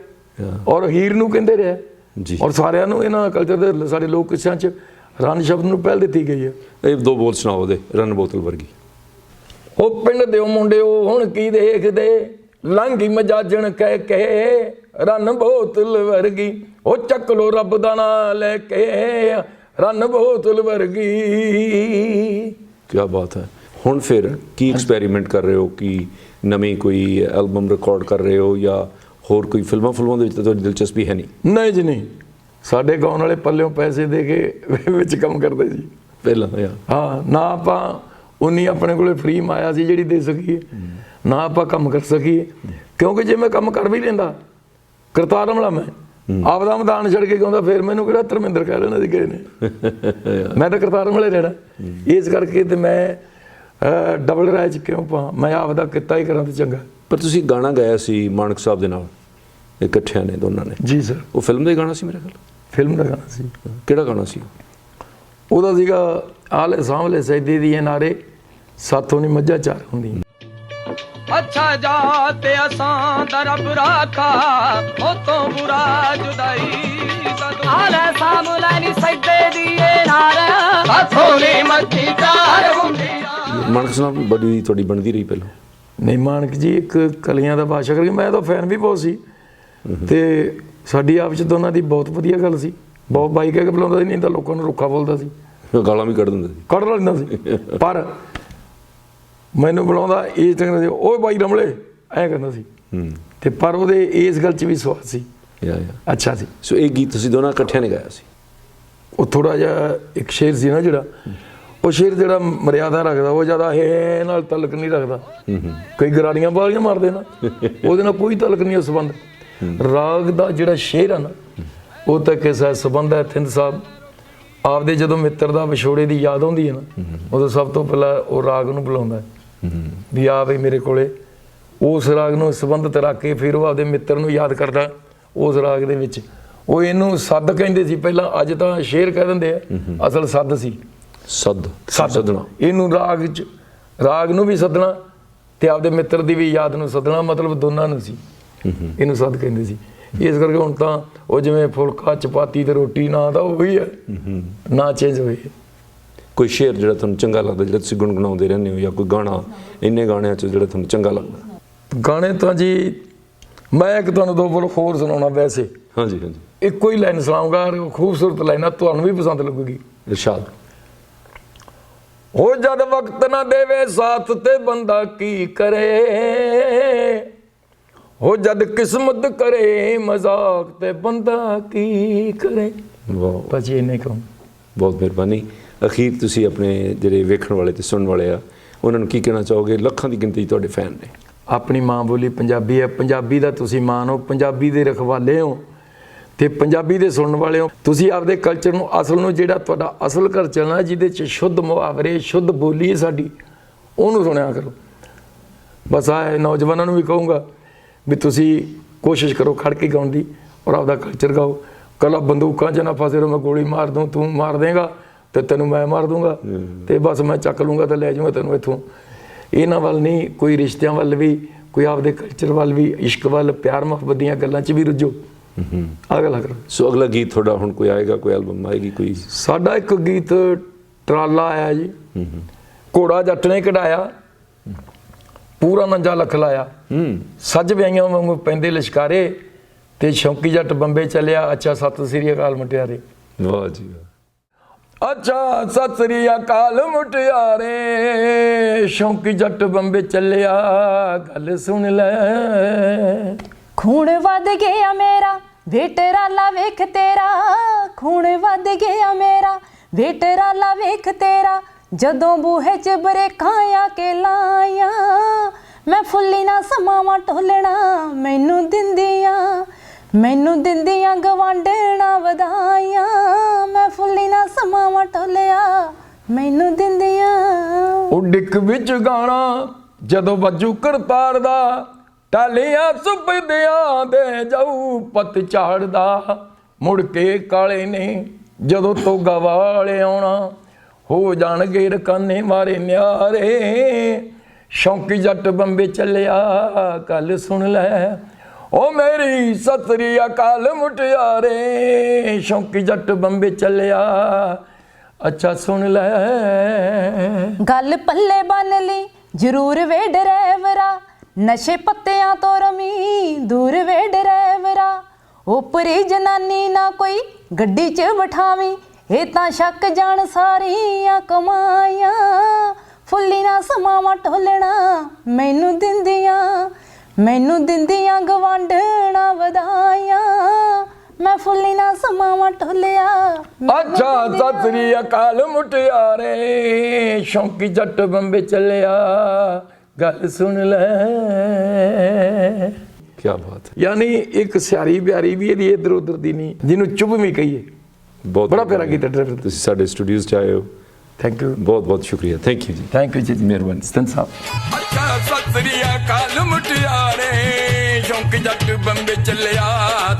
ਔਰ ਹੀਰ ਨੂੰ ਕਹਿੰਦੇ ਰਿਹਾ। ਜੀ। ਔਰ ਸਾਰਿਆਂ ਨੂੰ ਇਹਨਾਂ ਕਲਚਰ ਦੇ ਸਾਡੇ ਲੋਕ ਕਿੱਸਿਆਂ 'ਚ ਰਨ ਸ਼ਬਦ ਨੂੰ ਪਹਿਲ ਦਿੱਤੀ ਗਈ ਹੈ। ਇਹ ਦੋ ਬੋਲ ਸੁਣਾਓ ਉਹਦੇ ਰਨ ਬੋਤਲ ਵਰਗੀ। ਉਹ ਪਿੰਡ ਦਿਓ ਮੁੰਡਿਓ ਹੁਣ ਕੀ ਦੇਖਦੇ? ਲੰਘੀ ਮਜਾਜਣ ਕਹਿ ਕੇ ਰਨ ਬੋਤਲ ਵਰਗੀ। ਉਹ ਚੱਕ ਲੋ ਰੱਬ ਦਾ ਨਾਂ ਲੈ ਕੇ ਰਨ ਬੋਤਲ ਵਰਗੀ। ਕੀ ਬਾਤ ਹੈ। ਹੁਣ ਫਿਰ ਕੀ ਐਕਸਪੈਰੀਮੈਂਟ ਕਰ ਰਹੇ ਹੋ? ਕਿ ਨਵੀਂ ਕੋਈ ਐਲਬਮ ਰਿਕਾਰਡ ਕਰ ਰਹੇ ਹੋ ਜਾਂ ਹੋਰ ਕੋਈ ਫਿਲਮਾਂ? ਫਿਲਮਾਂ ਦੇ ਵਿੱਚ ਤਾਂ ਤੁਹਾਡੀ ਦਿਲਚਸਪੀ ਹੈ ਨਹੀਂ। ਨਹੀਂ ਜੀ ਨਹੀਂ। ਸਾਡੇ ਗਾਉਣ ਵਾਲੇ ਪੱਲਿਓਂ ਪੈਸੇ ਦੇ ਕੇ ਵਿੱਚ ਕੰਮ ਕਰਦੇ ਸੀ। ਪਹਿਲਾਂ ਯਾ ਹਾਂ ਨਾ ਆਪਾਂ ਉਨੀ ਆਪਣੇ ਕੋਲੇ ਫ੍ਰੀ ਮਾਇਆ ਸੀ ਜਿਹੜੀ ਦੇ ਸਕੀਏ। ਨਾ ਆਪਾਂ ਕੰਮ ਕਰ ਸਕੀਏ। ਕਿਉਂਕਿ ਜੇ ਮੈਂ ਕੰਮ ਕਰ ਵੀ ਲੈਂਦਾ ਕਰਤਾਰ ਅਮਲਾ ਮੈਂ। ਆਪਦਾ ਮੈਦਾਨ ਛੱਡ ਕੇ ਗਾਉਂਦਾ ਫਿਰ ਮੈਨੂੰ ਕਿਹੜਾ ਧਰਮਿੰਦਰ ਕਹਿ ਲੈਣਾ ਸੀ ਕਿਸੇ ਨੇ? ਮੈਂ ਤਾਂ ਕਰਤਾਰ ਅਮਲੇ ਰਹਿਣਾ। ਇਸ ਕਰਕੇ ਤੇ ਮੈਂ ਡਬਲ ਰਾਜ ਚ ਕਿਉਂ ਪਾ ਮੈਂ ਆਪਦਾ ਕਿੱਤਾ ਹੀ ਕਰਾਂ ਤੇ ਚੰਗਾ। ਪਰ ਤੁਸੀਂ ਗਾਣਾ ਗਾਇਆ ਸੀ ਮਾਨਕ ਸਾਹਿਬ ਦੇ ਨਾਲ ਇਕੱਠਿਆਂ ਨੇ ਦੋਨਾਂ ਨੇ? ਜੀ ਸਰ। ਉਹ ਫਿਲਮ ਦਾ ਹੀ ਗਾਣਾ ਸੀ ਮੇਰੇ ਖਿਆਲ? ਫਿਲਮ ਦਾ ਗਾਣਾ ਸੀ। ਕਿਹੜਾ ਗਾਣਾ ਸੀ ਉਹਦਾ ਸੀਗਾ ਆਲੇ ਸਾਹਮਣੇ ਸੈਦੀ ਦੀ ਨਾਰੇ ਸਾਥੋਂ ਨਹੀਂ ਮੱਝਾਂ ਚਾਰ ਹੁੰਦੀਆਂ। ਅੱਛਾ ਜਾਤੇ ਅਸਾਂ ਦਾ ਰੱਬ ਰਾਖਾ ਉਹ ਤੋਂ ਬੁਰਾ ਜੁਦਾਈ ਆਲੇ ਸਾਹਮਣੇ ਨੀ ਸਜਦੇ ਦੀਏ ਨਾਰ। ਸਾਥੋਂ ਨੀ ਮੱਛੀ ਚਾਰ ਹੁੰਦੀਆਂ ਮਾਨਕ ਸਾਹਿਬ ਨਾਲ ਬੜੀ ਤੁਹਾਡੀ ਬਣਦੀ ਰਹੀ ਪਹਿਲਾਂ। ਨਹੀਂ ਮਾਨਕ ਜੀ ਇੱਕ ਕਲੀਆਂ ਦਾ ਬਾਦਸ਼ਾਹ ਕਰਕੇ ਮੈਂ ਤਾਂ ਫੈਨ ਵੀ ਬਹੁਤ ਸੀ। ਤੇ ਸਾਡੀ ਆਪ ਚ ਦੋਨਾਂ ਦੀ ਬਹੁਤ ਵਧੀਆ ਗੱਲ ਸੀ। ਬਹੁਤ ਬਾਈ ਕਹਿ ਕੇ ਬੁਲਾਉਂਦਾ ਸੀ ਨਹੀਂ ਤਾਂ ਲੋਕਾਂ ਨੂੰ ਰੁੱਖਾ ਬੋਲਦਾ ਸੀ। ਗਾਲਾਂ ਵੀ ਕੱਢ ਦਿੰਦੇ ਸੀ। ਕੱਢ ਲੈਂਦਾ ਸੀ। ਪਰ ਮੈਨੂੰ ਬੁਲਾਉਂਦਾ ਇਸ ਤਰ੍ਹਾਂ ਦੇ ਓਏ ਬਾਈ ਰਮਲੇ ਐਂ ਕਹਿੰਦਾ ਸੀ। ਹੂੰ। ਤੇ ਪਰ ਉਹਦੇ ਇਸ ਗੱਲ ਚ ਵੀ ਸਵਾਦ ਸੀ। ਯਾ ਯਾ। ਅੱਛਾ ਸੀ। ਸੋ ਇਹ ਗੀਤ ਤੁਸੀਂ ਦੋਨਾਂ ਇਕੱਠਿਆਂ ਨੇ ਗਾਇਆ ਸੀ? ਉਹ ਥੋੜਾ ਜਿਹਾ ਇੱਕ ਸ਼ੇਰ ਸੀ ਨਾ ਜਿਹੜਾ ਉਹ ਸ਼ੇਰ ਜਿਹੜਾ ਮਰਿਆਦਾ ਰੱਖਦਾ ਉਹ ਜ਼ਿਆਦਾ ਹੈ ਨਾਲ ਤਲਕ ਨਹੀਂ ਰੱਖਦਾ। ਕਈ ਗਰਾਰੀਆਂ ਬਾਲੀਆਂ ਮਾਰਦੇ ਨਾ ਉਹਦੇ ਨਾਲ ਕੋਈ ਤਲਕ ਨਹੀਂ ਸੰਬੰਧ। ਰਾਗ ਦਾ ਜਿਹੜਾ ਸ਼ੇਰ ਆ ਨਾ ਉਹ ਤਾਂ ਕਿਸੇ ਸੰਬੰਧ ਹੈ ਥਿੰਦ ਸਾਹਿਬ। ਆਪਦੇ ਜਦੋਂ ਮਿੱਤਰ ਦਾ ਵਿਛੋੜੇ ਦੀ ਯਾਦ ਆਉਂਦੀ ਹੈ ਨਾ ਉਦੋਂ ਸਭ ਤੋਂ ਪਹਿਲਾਂ ਉਹ ਰਾਗ ਨੂੰ ਬੁਲਾਉਂਦਾ ਹੈ। ਵੀ ਆ ਬਈ ਮੇਰੇ ਕੋਲੇ। ਉਸ ਰਾਗ ਨੂੰ ਸੰਬੰਧਿਤ ਰੱਖ ਕੇ ਫਿਰ ਉਹ ਆਪਦੇ ਮਿੱਤਰ ਨੂੰ ਯਾਦ ਕਰਦਾ ਉਸ ਰਾਗ ਦੇ ਵਿੱਚ। ਉਹ ਇਹਨੂੰ ਸੱਦ ਕਹਿੰਦੇ ਸੀ ਪਹਿਲਾਂ ਅੱਜ ਤਾਂ ਸ਼ੇਰ ਕਹਿ ਦਿੰਦੇ ਆ ਅਸਲ ਸੱਦ ਸੀ। ਸੱਦ ਸੱਦ। ਸੱਦਣਾ। ਇਹਨੂੰ ਰਾਗ ਚ ਰਾਗ ਨੂੰ ਵੀ ਸੱਦਣਾ ਤੇ ਆਪਦੇ ਮਿੱਤਰ ਦੀ ਵੀ ਯਾਦ ਨੂੰ ਸੱਦਣਾ ਮਤਲਬ ਦੋਨਾਂ ਨੂੰ ਸੀ। ਇਹਨੂੰ ਸੱਦ ਕਹਿੰਦੇ ਸੀ। ਇਸ ਕਰਕੇ ਹੁਣ ਤਾਂ ਉਹ ਜਿਵੇਂ ਫੁਲਕਾ ਚਪਾਤੀ ਤੇ ਰੋਟੀ ਨਾ ਤਾਂ ਉਹੀ ਹੈ। ਨਾ ਚੇਂਜ ਹੋਈ ਕੋਈ ਸ਼ੇਰ ਜਿਹੜਾ ਤੁਹਾਨੂੰ ਚੰਗਾ ਲੱਗਦਾ ਜਿਹੜਾ ਤੁਸੀਂ ਗੁੰਗਣਾਉਂਦੇ ਰਹਿੰਦੇ ਹੋ ਜਾਂ ਕੋਈ ਗਾਣਾ ਇੰਨੇ ਗਾਣਿਆਂ ਚ ਜਿਹੜਾ ਤੁਹਾਨੂੰ ਚੰਗਾ ਲੱਗਦਾ? ਗਾਣੇ ਤਾਂ ਜੀ ਮੈਂ ਇੱਕ ਤੁਹਾਨੂੰ ਦੋ ਬੋਲ ਹੋਰ ਸੁਣਾਉਣਾ ਵੈਸੇ। ਹਾਂਜੀ ਹਾਂਜੀ। ਇੱਕੋ ਹੀ ਲਾਈਨ ਸੁਣਾਉਂਗਾ ਖੂਬਸੂਰਤ ਲਾਈਨਾਂ ਤੁਹਾਨੂੰ ਵੀ ਪਸੰਦ ਲੱਗੂਗੀ। ਇਰਸ਼ਾਦ। ਹੋ ਜਦ ਵਕਤ ਨਾ ਦੇਵੇ ਸਾਥ ਤੇ ਬੰਦਾ ਕੀ ਕਰੇ? ਹੋ ਜਦ ਕਿਸਮਤ ਕਰੇ ਮਜ਼ਾਕ ਤੇ ਬੰਦਾ ਕੀ ਕਰੇ? ਵਾਹ। ਬਸ ਇਹਨੇ ਕਹੂੰ। ਬਹੁਤ ਮਿਹਰਬਾਨੀ। ਅਖੀਰ ਤੁਸੀਂ ਆਪਣੇ ਜਿਹੜੇ ਵੇਖਣ ਵਾਲੇ ਤੇ ਸੁਣਨ ਵਾਲੇ ਆ, ਉਹਨਾਂ ਨੂੰ ਕੀ ਕਹਿਣਾ ਚਾਹੋਗੇ? ਲੱਖਾਂ ਦੀ ਗਿਣਤੀ 'ਚ ਤੁਹਾਡੇ ਫੈਨ ਨੇ। ਆਪਣੀ ਮਾਂ ਬੋਲੀ ਪੰਜਾਬੀ ਹੈ। ਪੰਜਾਬੀ ਦਾ ਤੁਸੀਂ ਮਾਣ ਹੋ, ਪੰਜਾਬੀ ਦੇ ਰਖਵਾਲੇ ਹੋ ਤੇ ਪੰਜਾਬੀ ਦੇ ਸੁਣਨ ਵਾਲੇ ਹੋ। ਤੁਸੀਂ ਆਪਦੇ ਕਲਚਰ ਨੂੰ, ਅਸਲ ਨੂੰ ਜਿਹੜਾ ਤੁਹਾਡਾ ਅਸਲ ਘਰ ਚੱਲਣਾ, ਜਿਹਦੇ ਚ ਸ਼ੁੱਧ ਮੁਹਾਵਰੇ, ਸ਼ੁੱਧ ਬੋਲੀ ਹੈ ਸਾਡੀ, ਉਹਨੂੰ ਸੁਣਿਆ ਕਰੋ। ਬਸ ਆ ਨੌਜਵਾਨਾਂ ਨੂੰ ਵੀ ਕਹੂੰਗਾ ਵੀ ਤੁਸੀਂ ਕੋਸ਼ਿਸ਼ ਕਰੋ ਖੜ ਕੇ ਗਾਉਣ ਦੀ ਔਰ ਆਪਦਾ ਕਲਚਰ ਗਾਓ। ਕੱਲਾ ਬੰਦੂਕਾਂ 'ਚ ਨਾ ਫਸੇ ਰਹੋ, ਮੈਂ ਗੋਲੀ ਮਾਰ ਦੂੰ, ਤੂੰ ਮਾਰ ਦੇਗਾ। ਤੇ ਤੈਨੂੰ ਮੈਂ ਮਾਰ ਦੂੰਗਾ ਤੇ ਬਸ ਮੈਂ ਚੱਕ ਲੂੰਗਾ ਤੇ ਲੈ ਜਾਊਂਗਾ ਤੈਨੂੰ ਇੱਥੋਂ। ਇਹਨਾਂ ਵੱਲ ਨਹੀਂ ਕੋਈ ਰਿਸ਼ਤਿਆਂ ਵੱਲ ਵੀ ਕੋਈ ਆਪਦੇ ਕਲਚਰ ਵੱਲ ਵੀ ਇਸ਼ਕ ਵੱਲ ਪਿਆਰ ਮੁਹੱਬਤ ਦੀਆਂ ਗੱਲਾਂ 'ਚ ਵੀ ਰੁੱਝੋ। ਅਗਲਾ ਕਰੋ ਸੋ ਅਗਲਾ ਗੀਤ ਤੁਹਾਡਾ ਹੁਣ ਕੋਈ ਆਏਗਾ ਕੋਈ ਐਲਬਮ ਆਏਗੀ ਕੋਈ? ਸਾਡਾ ਇੱਕ ਗੀਤ ਟਰਾਲਾ ਆਇਆ ਜੀ। ਘੋੜਾ ਜੱਟ ਨੇ ਕਢਾਇਆ। ਪੂਰਾ ਨੰਜਾ ਲਖ ਲਾਇਆ। ਸੱਜ ਵਿਆਈਆਂ ਵਾਂਗੂ ਪੈਂਦੇ ਲਿਸ਼ਕਾਰੇ ਤੇ ਸ਼ੌਂਕੀ ਜੱਟ ਬੰਬੇ ਚੱਲਿਆ। ਅੱਛਾ ਸਤਿ ਸ੍ਰੀ ਅਕਾਲ ਮੁਟਿਆਰੇ। ਵਾਹ ਜੀ ਵਾਹ। ਅੱਛਾ, ਸਤਿ ਸ੍ਰੀ ਅਕਾਲ ਮੁਟਿਆਰੇ। ਸ਼ੌਂਕੀ ਜੱਟ ਬੰਬੇ ਚੱਲਿਆ, ਗੱਲ ਸੁਣ ਲੈ। ਖੂਨ ਵੱਧ ਗਿਆ ਮੇਰਾ ਵੇਟਰਾਲਾ ਵੇਖ ਤੇਰਾ। ਖੂਨ ਵੱਧ ਗਿਆ ਮੇਰਾ ਵੇਟਰਾਲਾ ਵੇਖ ਤੇਰਾ। ਜਦੋਂ ਬੂਹੇ 'ਚ ਬਰੇਕਾਂ ਆ ਕੇ ਲਾਇਆ ਮੈਂ ਫੁੱਲੀ ਨਾ ਸਮਾਵਾਂ ਢੋਲਣਾ, ਮੈਨੂੰ ਦਿੰਦੀਆਂ। ਮੈਨੂੰ ਦਿੰਦੀਆਂ ਗਵਾਂਢਣਾ ਵਧਾਈਆਂ। ਮੈਂ ਫੁੱਲੀ ਨਾ ਸਮਾਵਾਂ ਢੋਲਿਆ ਮੈਨੂੰ ਦਿੰਦੀਆਂ ਉਹ ਵਿੱਚ ਗਾਣਾ ਜਦੋਂ ਵੱਜੂ ਕਰਤਾਰ ਦਾ ਟਾਲੀਆਂ ਸੁਪਦਿਆਂ ਦੇ ਜਾਊ ਪਤ ਝਾੜਦਾ। ਮੁੜ ਕੇ ਕਾਲੇ ਨੇ ਜਦੋਂ ਤੋਗਾ ਵਾਲੇ ਆਉਣਾ, ਹੋ ਜਾਣਗੇ ਰਕਾਨੇ ਮਾਰੇ ਨਿਆਰੇ। ਸ਼ੌਂਕੀ ਜੱਟ ਬੰਬੇ ਚੱਲਿਆ ਕੱਲ ਸੁਣ ਲੈ। ਓ ਮੇਰੀ ਸਤਰੀ ਅਕਾਲ ਮੁਟਿਆਰੇ, ਸ਼ੌਂਕੀ ਜੱਟ ਬੰਬੇ ਚੱਲਿਆ। ਅੱਛਾ ਸੁਣ ਲੈ। ਗੱਲ ਪੱਲੇ ਬੰਨ ਲਈ, ਜ਼ਰੂਰ ਵੇ ਡਰਾਈਵਰਾ ਨਸ਼ੇ ਪੱਤਿਆਂ ਤੋਂ ਰਮੀ, ਦੂਰ ਵੇ ਡਰਾਈਵਰਾ ਉਪਰੀ ਜਨਾਨੀ ਨਾ ਕੋਈ ਗੱਡੀ 'ਚ ਬਿਠਾਵੀਂ, ਇਹ ਤਾਂ ਸ਼ੱਕ ਜਾਣ ਸਾਰੀਆਂ ਕਮਾਈਆਂ। ਫੁੱਲੀ ਨਾ ਸਮਾਵਾਂ ਢੋਲਣਾ, ਮੈਨੂੰ ਦਿੰਦੀਆਂ। ਮੈਨੂੰ ਦਿੰਦੀਆਂ ਗਵਾਂਢਣਾ ਵਧਾਈਆਂ। ਮੈਂ ਫੁੱਲੀ ਨਾ ਸਮਾਵਾਂ ਢੋਲਿਆ। ਅੱਛਾ ਸਤਰੀ ਅਕਾਲ ਮੁਟਿਆਰੇ ਸ਼ੌਂਕੀ ਜੱਟ ਬੰਬੇ ਚੱਲਿਆ। ਗੱਲ ਸੁਣ ਲੈ। ਕੀ ਬਾਤ ਹੈ। ਯਾਨੀ ਇੱਕ ਸਿਆਰੀ ਬਿਆਰੀ ਵੀ ਇਹਦੀ ਇਧਰ ਉਧਰ ਦੀ ਨਹੀਂ ਜਿਹਨੂੰ ਚੁਭਵੀਂ ਕਹੀਏ। ਬਹੁਤ ਬੜਾ ਪਿਆਰਾ ਕੀਤਾ ਡਰਾਈਵਰ ਤੁਸੀਂ ਸਾਡੇ ਸਟੂਡੀਓਜ਼ ਚ ਆਏ ਹੋ। ਥੈਂਕ ਯੂ ਬਹੁਤ ਬਹੁਤ ਸ਼ੁਕਰੀਆ। Thank you ji. Thank you ji ਮਿਹਰਬਾਨੀ। ਸਤਨ ਸਾਹਿਬ। ਅੱਛਾ ਸਤਰੀ ਅਕਾਲ ਮੁਟਿਆਰੇ ਸ਼ੌਂਕ ਜੱਟ ਬੰਬੇ ਚੱਲਿਆ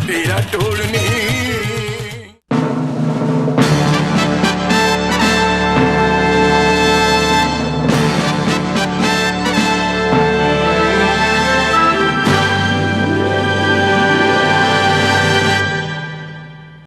ਤੇਰਾ ਢੋਲ ਨੀ